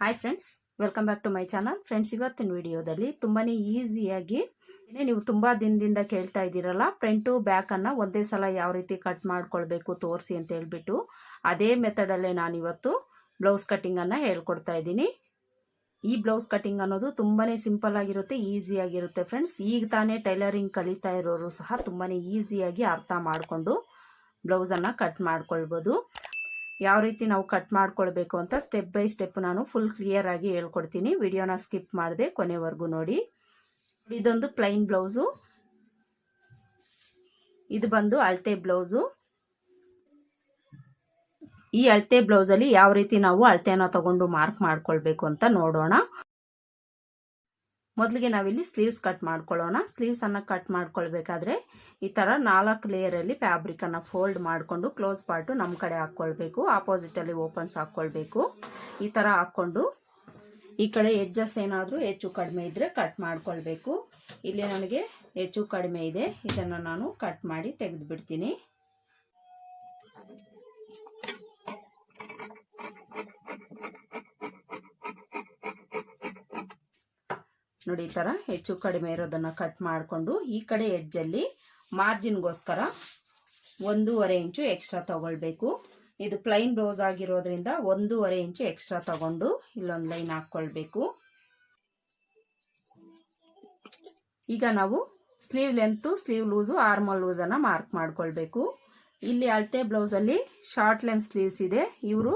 Hi friends welcome back to my channel friends ಇವತ್ತಿನ ವಿಡಿಯೋದಲ್ಲಿ ತುಂಬಾ ಈಸಿಯಾಗಿ ನೀವು ತುಂಬ ದಿನದಿಂದ ಕೇಳ್ತಾ ಇದ್ದೀರಲ್ಲ ಫ್ರಂಟು ಬ್ಯಾಕನ್ನು ಒಂದೇ ಸಲ ಯಾವ ರೀತಿ ಕಟ್ ಮಾಡ್ಕೊಳ್ಬೇಕು ತೋರಿಸಿ ಅಂತ ಹೇಳ್ಬಿಟ್ಟು ಅದೇ ಮೆಥಡಲ್ಲೇ ನಾನಿವತ್ತು ಬ್ಲೌಸ್ ಕಟ್ಟಿಂಗನ್ನು ಹೇಳ್ಕೊಡ್ತಾ ಇದ್ದೀನಿ. ಈ ಬ್ಲೌಸ್ ಕಟ್ಟಿಂಗ್ ಅನ್ನೋದು ತುಂಬಾ ಸಿಂಪಲ್ ಆಗಿರುತ್ತೆ ಈಸಿಯಾಗಿರುತ್ತೆ ಫ್ರೆಂಡ್ಸ್ ಈಗ ತಾನೇ ಟೈಲರಿಂಗ್ ಕಲಿತಾ ಇರೋರು ಸಹ ತುಂಬಾ ಈಸಿಯಾಗಿ ಅರ್ಥ ಮಾಡಿಕೊಂಡು ಬ್ಲೌಸನ್ನು ಕಟ್ ಮಾಡ್ಕೊಳ್ಬೋದು. ಯಾವ ರೀತಿ ನಾವು ಕಟ್ ಮಾಡ್ಕೊಳ್ಬೇಕು ಅಂತ ಸ್ಟೆಪ್ ಬೈ ಸ್ಟೆಪ್ ನಾನು ಫುಲ್ ಕ್ಲಿಯರ್ ಆಗಿ ಹೇಳ್ಕೊಡ್ತೀನಿ. ವಿಡಿಯೋನ ಸ್ಕಿಪ್ ಮಾಡದೆ ಕೊನೆವರೆಗೂ ನೋಡಿ. ಇದೊಂದು ಪ್ಲೈನ್ ಬ್ಲೌಸು ಇದು ಬಂದು ಅಳತೆ ಬ್ಲೌಸು ಈ ಅಳತೆ ಬ್ಲೌಸಲ್ಲಿ ಯಾವ ರೀತಿ ನಾವು ಅಳತೆನ ತಗೊಂಡು ಮಾರ್ಕ್ ಮಾಡ್ಕೊಳ್ಬೇಕು ಅಂತ ನೋಡೋಣ. ಮೊದಲಿಗೆ ನಾವಿಲ್ಲಿ ಸ್ಲೀವ್ಸ್ ಕಟ್ ಮಾಡ್ಕೊಳ್ಳೋಣ. ಸ್ಲೀವ್ಸ್ ಅನ್ನ ಕಟ್ ಮಾಡ್ಕೊಳ್ಬೇಕಾದ್ರೆ ಈ ತರ ನಾಲ್ಕು ಲೇಯರ್ ಅಲ್ಲಿ ಫ್ಯಾಬ್ರಿಕ್ ಅನ್ನ ಫೋಲ್ಡ್ ಮಾಡಿಕೊಂಡು ಕ್ಲೋಸ್ ಪಾರ್ಟ್ ನಮ್ಮ ಕಡೆ ಹಾಕೊಳ್ಬೇಕು ಆಪೋಸಿಟ್ ಅಲ್ಲಿ ಓಪನ್ಸ್ ಹಾಕೊಳ್ಬೇಕು ಈ ತರ ಹಾಕೊಂಡು ಈ ಕಡೆ ಎಡ್ಜಸ್ ಏನಾದರೂ ಹೆಚ್ಚು ಕಡಿಮೆ ಇದ್ರೆ ಕಟ್ ಮಾಡ್ಕೊಳ್ಬೇಕು. ಇಲ್ಲಿ ನನಗೆ ಹೆಚ್ಚು ಕಡಿಮೆ ಇದೆ. ಇದನ್ನು ನಾನು ಕಟ್ ಮಾಡಿ ತೆಗೆದು ನೋಡಿ, ಈ ಥರ ಹೆಚ್ಚು ಕಡಿಮೆ ಇರೋದನ್ನು ಕಟ್ ಮಾಡಿಕೊಂಡು ಈ ಕಡೆ ಎಡ್ಜಲ್ಲಿ ಮಾರ್ಜಿನ್ಗೋಸ್ಕರ ಒಂದೂವರೆ ಇಂಚು ಎಕ್ಸ್ಟ್ರಾ ತಗೊಳ್ಬೇಕು. ಇದು ಪ್ಲೈನ್ ಬ್ಲೌಸ್ ಆಗಿರೋದ್ರಿಂದ ಒಂದೂವರೆ ಇಂಚು ಎಕ್ಸ್ಟ್ರಾ ತಗೊಂಡು ಇಲ್ಲೊಂದು ಲೈನ್ ಹಾಕ್ಕೊಳ್ಬೇಕು ಈಗ ನಾವು sleeve length sleeve loose armhole ಲೂಸನ್ನು mark ಮಾಡ್ಕೊಳ್ಬೇಕು. ಇಲ್ಲಿ ಅಳತೆ ಬ್ಲೌಸಲ್ಲಿ ಶಾರ್ಟ್ ಲೆಂತ್ ಸ್ಲೀವ್ಸ್ ಇದೆ. ಇವರು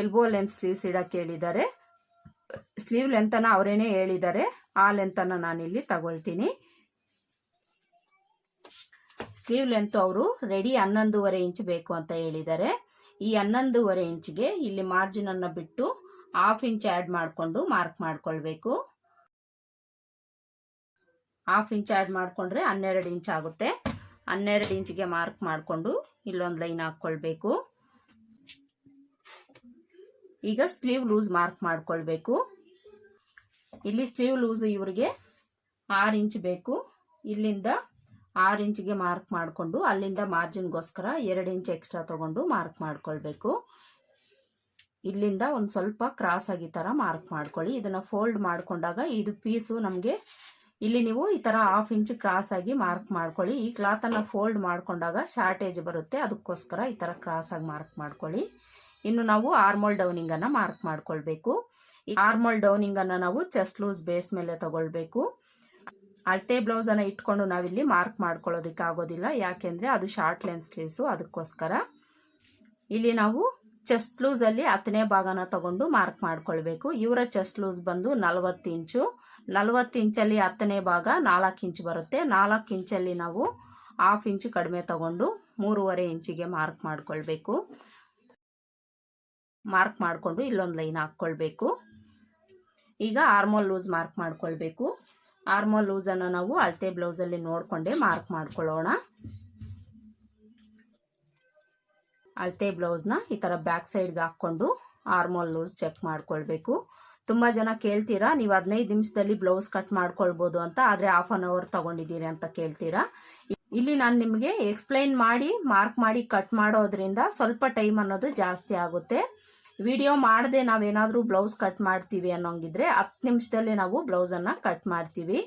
ಎಲ್ಬೋ ಲೆಂತ್ ಸ್ಲೀವ್ಸ್ ಇಡಕ್ಕೆ ಹೇಳಿದ್ದಾರೆ. ಸ್ಲೀವ್ ಲೆಂತನ್ನು ಅವರೇನೆ ಹೇಳಿದ್ದಾರೆ. ಆ ಲೆಂತನ್ನು ನಾನಿಲ್ಲಿ ತಗೊಳ್ತೀನಿ. ಸ್ಲೀವ್ ಲೆಂತ್ ಅವರು ರೆಡಿ ಹನ್ನೊಂದೂವರೆ ಇಂಚ್ ಬೇಕು ಅಂತ ಹೇಳಿದ್ದಾರೆ. ಈ ಹನ್ನೊಂದೂವರೆ ಇಂಚ್ಗೆ ಇಲ್ಲಿ ಮಾರ್ಜಿನ್ ಅನ್ನ ಬಿಟ್ಟು ಹಾಫ್ ಇಂಚ್ ಆ್ಯಡ್ ಮಾಡಿಕೊಂಡು ಮಾರ್ಕ್ ಮಾಡ್ಕೊಳ್ಬೇಕು. ಹಾಫ್ ಇಂಚ್ ಆ್ಯಡ್ ಮಾಡಿಕೊಂಡ್ರೆ ಹನ್ನೆರಡು ಇಂಚ್ ಆಗುತ್ತೆ. ಹನ್ನೆರಡು ಇಂಚ್ಗೆ ಮಾರ್ಕ್ ಮಾಡಿಕೊಂಡು ಇಲ್ಲೊಂದು ಲೈನ್ ಹಾಕ್ಕೊಳ್ಬೇಕು. ಈಗ ಸ್ಲೀವ್ ಲೂಸ್ ಮಾರ್ಕ್ ಮಾಡ್ಕೊಳ್ಬೇಕು. ಇಲ್ಲಿ ಸ್ಲೀವ್ ಲೂಸ್ ಇವರಿಗೆ ಆರು ಇಂಚ್ ಬೇಕು. ಇಲ್ಲಿಂದ ಆರು ಇಂಚ್ಗೆ ಮಾರ್ಕ್ ಮಾಡಿಕೊಂಡು ಅಲ್ಲಿಂದ ಮಾರ್ಜಿನ್ಗೋಸ್ಕರ ಎರಡು ಇಂಚ್ ಎಕ್ಸ್ಟ್ರಾ ತಗೊಂಡು ಮಾರ್ಕ್ ಮಾಡ್ಕೊಳ್ಬೇಕು. ಇಲ್ಲಿಂದ ಒಂದು ಸ್ವಲ್ಪ ಕ್ರಾಸ್ ಆಗಿ ಥರ ಮಾರ್ಕ್ ಮಾಡ್ಕೊಳ್ಳಿ. ಇದನ್ನು ಫೋಲ್ಡ್ ಮಾಡಿಕೊಂಡಾಗ ಇದು ಪೀಸು ನಮಗೆ ಇಲ್ಲಿ ನೀವು ಈ ಥರ ಹಾಫ್ ಇಂಚ್ ಕ್ರಾಸ್ ಆಗಿ ಮಾರ್ಕ್ ಮಾಡ್ಕೊಳ್ಳಿ. ಈ ಕ್ಲಾತನ್ನು ಫೋಲ್ಡ್ ಮಾಡಿಕೊಂಡಾಗ ಶಾರ್ಟೇಜ್ ಬರುತ್ತೆ. ಅದಕ್ಕೋಸ್ಕರ ಈ ಥರ ಕ್ರಾಸ್ ಆಗಿ ಮಾರ್ಕ್ ಮಾಡ್ಕೊಳ್ಳಿ. ಇನ್ನು ನಾವು ಆರ್ಮೋಲ್ ಡೌನಿಂಗನ್ನು ಮಾರ್ಕ್ ಮಾಡ್ಕೊಳ್ಬೇಕು. ಆರ್ಮೋಲ್ ಡೌನಿಂಗ್ ಅನ್ನ ನಾವು ಚೆಸ್ಟ್ ಲೂಸ್ ಬೇಸ್ ಮೇಲೆ ತಗೊಳ್ಬೇಕು. ಅಳತೆ ಬ್ಲೌಸ್ ಅನ್ನ ಇಟ್ಕೊಂಡು ನಾವಿಲ್ಲಿ ಮಾರ್ಕ್ ಮಾಡ್ಕೊಳ್ಳೋದಕ್ಕೆ ಆಗೋದಿಲ್ಲ. ಯಾಕೆಂದ್ರೆ ಅದು ಶಾರ್ಟ್ ಲೆನ್ಸ್ ಸ್ಲೀವ್ಸು ಅದಕ್ಕೋಸ್ಕರ. ಇಲ್ಲಿ ನಾವು ಚೆಸ್ಟ್ ಲೂಸ್ ಅಲ್ಲಿ ಹತ್ತನೇ ಭಾಗನ ತಗೊಂಡು ಮಾರ್ಕ್ ಮಾಡ್ಕೊಳ್ಬೇಕು. ಇವರ ಚೆಸ್ಟ್ ಲೂಸ್ ಬಂದು ನಲವತ್ತು ಇಂಚು ನಲವತ್ತು ಇಂಚಲ್ಲಿ ಹತ್ತನೇ ಭಾಗ ನಾಲ್ಕು ಇಂಚ್ ಬರುತ್ತೆ. ನಾಲ್ಕು ಇಂಚಲ್ಲಿ ನಾವು ಹಾಫ್ ಇಂಚ್ ಕಡಿಮೆ ತಗೊಂಡು ಮೂರುವರೆ ಇಂಚಿಗೆ ಮಾರ್ಕ್ ಮಾಡ್ಕೊಳ್ಬೇಕು. ಮಾರ್ಕ್ ಮಾಡಿಕೊಂಡು ಇಲ್ಲೊಂದು ಲೈನ್ ಹಾಕ್ಕೊಳ್ಬೇಕು. ಈಗ ಆರ್ಮೋಲ್ ಲೂಸ್ ಮಾರ್ಕ್ ಮಾಡ್ಕೊಳ್ಬೇಕು. ಆರ್ಮೋಲ್ ಲೂಸನ್ನು ನಾವು ಅಳತೆ ಬ್ಲೌಸಲ್ಲಿ ನೋಡಿಕೊಂಡೇ ಮಾರ್ಕ್ ಮಾಡ್ಕೊಳ್ಳೋಣ. ಅಳತೆ ಬ್ಲೌಸ್ನ ಈ ಥರ ಬ್ಯಾಕ್ ಸೈಡ್ಗೆ ಹಾಕ್ಕೊಂಡು ಆರ್ಮೋಲ್ ಲೂಸ್ ಚೆಕ್ ಮಾಡ್ಕೊಳ್ಬೇಕು. ತುಂಬ ಜನ ಕೇಳ್ತೀರಾ, ನೀವು ಹದಿನೈದು ನಿಮಿಷದಲ್ಲಿ ಬ್ಲೌಸ್ ಕಟ್ ಮಾಡ್ಕೊಳ್ಬೋದು ಅಂತ, ಆದರೆ ಹಾಫ್ ಅನ್ ಅವರ್ ತಗೊಂಡಿದ್ದೀರಿ ಅಂತ ಕೇಳ್ತೀರಾ? ಇಲ್ಲಿ ನಾನು ನಿಮಗೆ ಎಕ್ಸ್ಪ್ಲೈನ್ ಮಾಡಿ ಮಾರ್ಕ್ ಮಾಡಿ ಕಟ್ ಮಾಡೋದ್ರಿಂದ ಸ್ವಲ್ಪ ಟೈಮ್ ಅನ್ನೋದು ಜಾಸ್ತಿ ಆಗುತ್ತೆ. ವಿಡಿಯೋ ಮಾಡದೆ ನಾವೇನಾದರೂ ಬ್ಲೌಸ್ ಕಟ್ ಮಾಡ್ತೀವಿ ಅನ್ನೋಂಗಿದ್ರೆ ಹತ್ತು ನಿಮಿಷದಲ್ಲಿ ನಾವು ಬ್ಲೌಸನ್ನು ಕಟ್ ಮಾಡ್ತೀವಿ.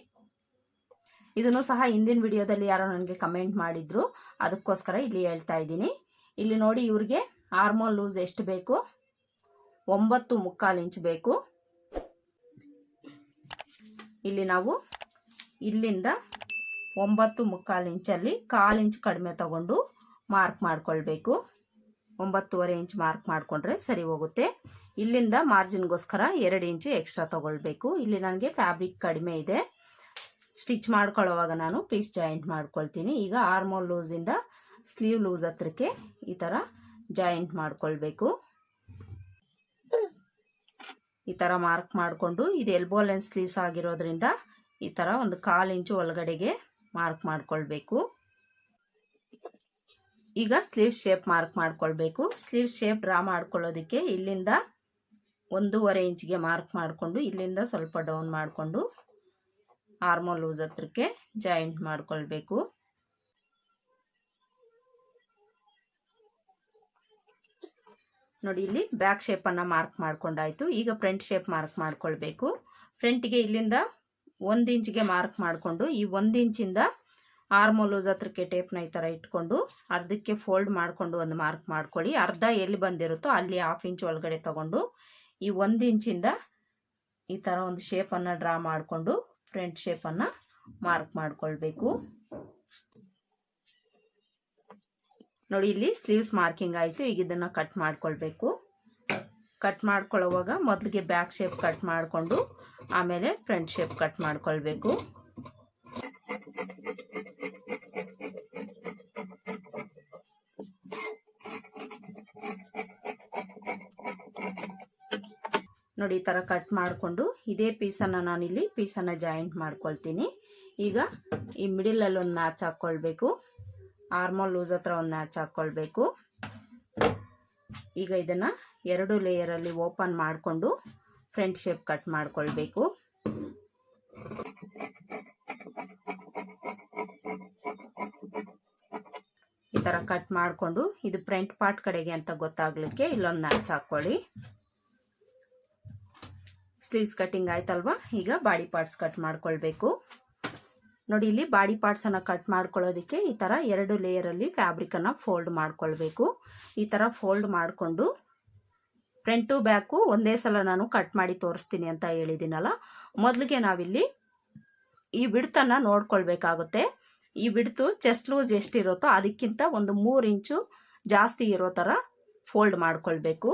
ಇದನ್ನು ಸಹ ಹಿಂದಿನ ವಿಡಿಯೋದಲ್ಲಿ ಯಾರೋ ನನಗೆ ಕಮೆಂಟ್ ಮಾಡಿದ್ರು. ಅದಕ್ಕೋಸ್ಕರ ಇಲ್ಲಿ ಹೇಳ್ತಾ ಇದ್ದೀನಿ. ಇಲ್ಲಿ ನೋಡಿ ಇವ್ರಿಗೆ ಆರ್ಮೋಲ್ ಲೂಸ್ ಎಷ್ಟು ಬೇಕು? ಒಂಬತ್ತು ಮುಕ್ಕಾಲು ಇಂಚ್ ಬೇಕು. ಇಲ್ಲಿ ನಾವು ಇಲ್ಲಿಂದ ಒಂಬತ್ತು ಮುಕ್ಕಾಲು ಇಂಚಲ್ಲಿ ಕಾಲು ಇಂಚ್ ಕಡಿಮೆ ತಗೊಂಡು ಮಾರ್ಕ್ ಮಾಡ್ಕೊಳ್ಬೇಕು. ಒಂಬತ್ತುವರೆ ಇಂಚ್ ಮಾರ್ಕ್ ಮಾಡಿಕೊಂಡ್ರೆ ಸರಿ ಹೋಗುತ್ತೆ. ಇಲ್ಲಿಂದ ಮಾರ್ಜಿನ್ಗೋಸ್ಕರ ಎರಡು ಇಂಚು ಎಕ್ಸ್ಟ್ರಾ ತೊಗೊಳ್ಬೇಕು. ಇಲ್ಲಿ ನನಗೆ ಫ್ಯಾಬ್ರಿಕ್ ಕಡಿಮೆ ಇದೆ. ಸ್ಟಿಚ್ ಮಾಡ್ಕೊಳ್ಳೋವಾಗ ನಾನು ಪೀಸ್ ಜಾಯಿಂಟ್ ಮಾಡ್ಕೊಳ್ತೀನಿ. ಈಗ ಆರ್ಮೋಲ್ ಲೂಸಿಂದ ಸ್ಲೀವ್ ಲೂಸ್ ಹತ್ರಕ್ಕೆ ಈ ಥರ ಜಾಯಿಂಟ್ ಮಾಡ್ಕೊಳ್ಬೇಕು. ಈ ಥರ ಮಾರ್ಕ್ ಮಾಡಿಕೊಂಡು ಇದು ಎಲ್ಬೋ ಲೆನ್ಸ್ ಸ್ಲೀವ್ಸ್ ಆಗಿರೋದ್ರಿಂದ ಈ ಥರ ಒಂದು ಕಾಲು ಇಂಚು ಒಳಗಡೆಗೆ ಮಾರ್ಕ್ ಮಾಡ್ಕೊಳ್ಬೇಕು. ಈಗ ಸ್ಲೀವ್ ಶೇಪ್ ಮಾರ್ಕ್ ಮಾಡ್ಕೊಳ್ಬೇಕು. ಸ್ಲೀವ್ ಶೇಪ್ ಡ್ರಾ ಮಾಡ್ಕೊಳ್ಳೋದಕ್ಕೆ ಇಲ್ಲಿಂದ ಒಂದೂವರೆ ಇಂಚ್ಗೆ ಮಾರ್ಕ್ ಮಾಡಿಕೊಂಡು ಇಲ್ಲಿಂದ ಸ್ವಲ್ಪ ಡೌನ್ ಮಾಡಿಕೊಂಡು ಆರ್ಮೋ ಲೂಸ್ ಹತ್ರಕ್ಕೆ ಜಾಯಿಂಟ್ ಮಾಡ್ಕೊಳ್ಬೇಕು. ನೋಡಿ, ಇಲ್ಲಿ ಬ್ಯಾಕ್ ಶೇಪನ್ನು ಮಾರ್ಕ್ ಮಾಡ್ಕೊಂಡಾಯ್ತು. ಈಗ ಫ್ರಂಟ್ ಶೇಪ್ ಮಾರ್ಕ್ ಮಾಡ್ಕೊಳ್ಬೇಕು. ಫ್ರಂಟಿಗೆ ಇಲ್ಲಿಂದ ಒಂದು ಇಂಚಿಗೆ ಮಾರ್ಕ್ ಮಾಡಿಕೊಂಡು ಈ ಒಂದು ಇಂಚಿಂದ ಆರ್ಮೋಲೂಸ್ ಹತ್ರಕ್ಕೆ ಟೇಪ್ನ ಈ ಥರ ಇಟ್ಕೊಂಡು ಅರ್ಧಕ್ಕೆ ಫೋಲ್ಡ್ ಮಾಡಿಕೊಂಡು ಒಂದು ಮಾರ್ಕ್ ಮಾಡ್ಕೊಳ್ಳಿ. ಅರ್ಧ ಎಲ್ಲಿ ಬಂದಿರುತ್ತೋ ಅಲ್ಲಿ ಹಾಫ್ ಇಂಚ್ ಒಳಗಡೆ ತಗೊಂಡು ಈ ಒಂದು ಇಂಚಿಂದ ಈ ಥರ ಒಂದು ಶೇಪನ್ನು ಡ್ರಾ ಮಾಡಿಕೊಂಡು ಫ್ರಂಟ್ ಶೇಪನ್ನು ಮಾರ್ಕ್ ಮಾಡಿಕೊಳ್ಬೇಕು. ನೋಡಿ, ಇಲ್ಲಿ ಸ್ಲೀವ್ಸ್ ಮಾರ್ಕಿಂಗ್ ಆಯಿತು. ಈಗ ಇದನ್ನು ಕಟ್ ಮಾಡ್ಕೊಳ್ಬೇಕು. ಕಟ್ ಮಾಡ್ಕೊಳ್ಳೋವಾಗ ಮೊದಲಿಗೆ ಬ್ಯಾಕ್ ಶೇಪ್ ಕಟ್ ಮಾಡಿಕೊಂಡು ಆಮೇಲೆ ಫ್ರಂಟ್ ಶೇಪ್ ಕಟ್ ಮಾಡ್ಕೊಳ್ಬೇಕು. ನೋಡಿ ಈ ಥರ ಕಟ್ ಮಾಡಿಕೊಂಡು ಇದೇ ಪೀಸನ್ನು ನಾನಿಲ್ಲಿ ಪೀಸನ್ನು ಜಾಯಿಂಟ್ ಮಾಡ್ಕೊಳ್ತೀನಿ. ಈಗ ಈ ಮಿಡಿಲಲ್ಲಿ ಒಂದು ನ್ಯಾಚ್ ಹಾಕ್ಕೊಳ್ಬೇಕು ಆರ್ಮೋಲ್ ಲೂಸ್ ಹತ್ರ ಒಂದು ನ್ಯಾಚ್ ಹಾಕ್ಕೊಳ್ಬೇಕು ಈಗ ಇದನ್ನು ಎರಡು ಲೇಯರಲ್ಲಿ ಓಪನ್ ಮಾಡಿಕೊಂಡು ಫ್ರಂಟ್ ಶೇಪ್ ಕಟ್ ಮಾಡಿಕೊಳ್ಬೇಕು. ಈ ಥರ ಕಟ್ ಮಾಡಿಕೊಂಡು ಇದು ಫ್ರಂಟ್ ಪಾರ್ಟ್ ಕಡೆಗೆ ಅಂತ ಗೊತ್ತಾಗ್ಲಿಕ್ಕೆ ಇಲ್ಲೊಂದು ನ್ಯಾಚ್ ಹಾಕ್ಕೊಳ್ಳಿ ಸ್ಲೀವ್ಸ್ ಕಟ್ಟಿಂಗ್ ಆಯ್ತಲ್ವಾ? ಈಗ ಬಾಡಿ ಪಾರ್ಟ್ಸ್ ಕಟ್ ಮಾಡ್ಕೊಳ್ಬೇಕು. ನೋಡಿ, ಇಲ್ಲಿ ಬಾಡಿ ಪಾರ್ಟ್ಸನ್ನು ಕಟ್ ಮಾಡ್ಕೊಳ್ಳೋದಕ್ಕೆ ಈ ಥರ ಎರಡು ಲೇಯರಲ್ಲಿ ಫ್ಯಾಬ್ರಿಕನ್ನು ಫೋಲ್ಡ್ ಮಾಡ್ಕೊಳ್ಬೇಕು. ಈ ಥರ ಫೋಲ್ಡ್ ಮಾಡಿಕೊಂಡು ಫ್ರಂಟು ಬ್ಯಾಕು ಒಂದೇ ಸಲ ನಾನು ಕಟ್ ಮಾಡಿ ತೋರಿಸ್ತೀನಿ ಅಂತ ಹೇಳಿದ್ದೀನಲ್ಲ. ಮೊದಲಿಗೆ ನಾವಿಲ್ಲಿ ಈ ಬಿಡ್ತನ್ನು ನೋಡ್ಕೊಳ್ಬೇಕಾಗುತ್ತೆ. ಈ ಬಿಡ್ತು ಚೆಸ್ಟ್ ಲೂಸ್ ಎಷ್ಟಿರುತ್ತೋ ಅದಕ್ಕಿಂತ ಒಂದು ಮೂರು ಇಂಚು ಜಾಸ್ತಿ ಇರೋ ಥರ ಫೋಲ್ಡ್ ಮಾಡ್ಕೊಳ್ಬೇಕು.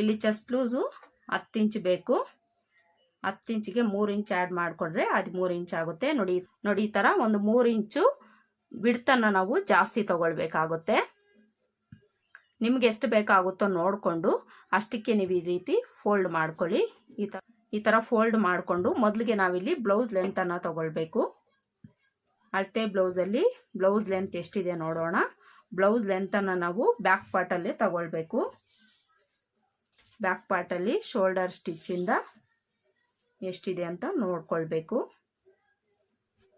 ಇಲ್ಲಿ ಚೆಸ್ಟ್ ಲೂಸು ಹತ್ತು ಇಂಚ್ ಬೇಕು. ಹತ್ತು ಇಂಚಿಗೆ ಮೂರು ಇಂಚ್ ಆ್ಯಡ್ ಮಾಡಿಕೊಂಡ್ರೆ ಅದು ಮೂರು ಇಂಚ್ ಆಗುತ್ತೆ. ನೋಡಿ ನೋಡಿ ಈ ಥರ ಒಂದು ಮೂರು ಇಂಚು ಬಿಡ್ತನ್ನು ನಾವು ಜಾಸ್ತಿ ತಗೊಳ್ಬೇಕಾಗುತ್ತೆ. ನಿಮ್ಗೆ ಎಷ್ಟು ಬೇಕಾಗುತ್ತೋ ನೋಡಿಕೊಂಡು ಅಷ್ಟಕ್ಕೆ ನೀವು ಈ ರೀತಿ ಫೋಲ್ಡ್ ಮಾಡ್ಕೊಳ್ಳಿ. ಈ ಥರ ಈ ಥರ ಫೋಲ್ಡ್ ಮಾಡಿಕೊಂಡು ಮೊದಲಿಗೆ ನಾವಿಲ್ಲಿ ಬ್ಲೌಸ್ ಲೆಂತನ್ನು ತಗೊಳ್ಬೇಕು. ಅಳತೆ ಬ್ಲೌಸಲ್ಲಿ ಬ್ಲೌಸ್ ಲೆಂತ್ ಎಷ್ಟಿದೆ ನೋಡೋಣ. ಬ್ಲೌಸ್ ಲೆಂತನ್ನು ನಾವು ಬ್ಯಾಕ್ ಪಾರ್ಟಲ್ಲೇ ತಗೊಳ್ಬೇಕು. ಬ್ಯಾಕ್ ಪಾರ್ಟಲ್ಲಿ ಶೋಲ್ಡರ್ ಸ್ಟಿಚ್ಚಿಂದ ಎಷ್ಟಿದೆ ಅಂತ ನೋಡ್ಕೊಳ್ಬೇಕು.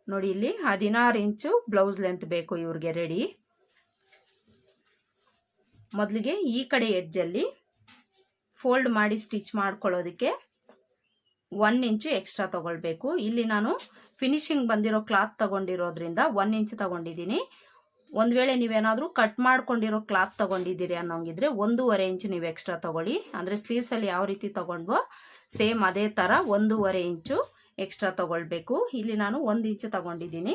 ನೋಡಿ, ಇಲ್ಲಿ ಹದಿನಾರು ಇಂಚು ಬ್ಲೌಸ್ ಲೆಂತ್ ಬೇಕು ಇವ್ರಿಗೆ ರೆಡಿ ಮೊದಲಿಗೆ ಈ ಕಡೆ ಎಡ್ಜಲ್ಲಿ ಫೋಲ್ಡ್ ಮಾಡಿ ಸ್ಟಿಚ್ ಮಾಡ್ಕೊಳ್ಳೋದಕ್ಕೆ ಒನ್ ಇಂಚು ಎಕ್ಸ್ಟ್ರಾ ತಗೊಳ್ಬೇಕು. ಇಲ್ಲಿ ನಾನು ಫಿನಿಶಿಂಗ್ ಬಂದಿರೋ ಕ್ಲಾತ್ ತಗೊಂಡಿರೋದ್ರಿಂದ ಒನ್ ಇಂಚು ತಗೊಂಡಿದ್ದೀನಿ. ಒಂದು ವೇಳೆ ನೀವೇನಾದರೂ ಕಟ್ ಮಾಡ್ಕೊಂಡಿರೋ ಕ್ಲಾತ್ ತೊಗೊಂಡಿದ್ದೀರಿ ಅನ್ನೋಂಗಿದ್ರೆ ಒಂದೂವರೆ ಇಂಚು ನೀವು ಎಕ್ಸ್ಟ್ರಾ ತಗೊಳ್ಳಿ. ಅಂದರೆ ಸ್ಲೀವ್ಸಲ್ಲಿ ಯಾವ ರೀತಿ ತೊಗೊಂಡ್ವೋ ಸೇಮ್ ಅದೇ ಥರ ಒಂದೂವರೆ ಇಂಚು ಎಕ್ಸ್ಟ್ರಾ ತೊಗೊಳ್ಬೇಕು. ಇಲ್ಲಿ ನಾನು ಒಂದು ಇಂಚು ತಗೊಂಡಿದ್ದೀನಿ.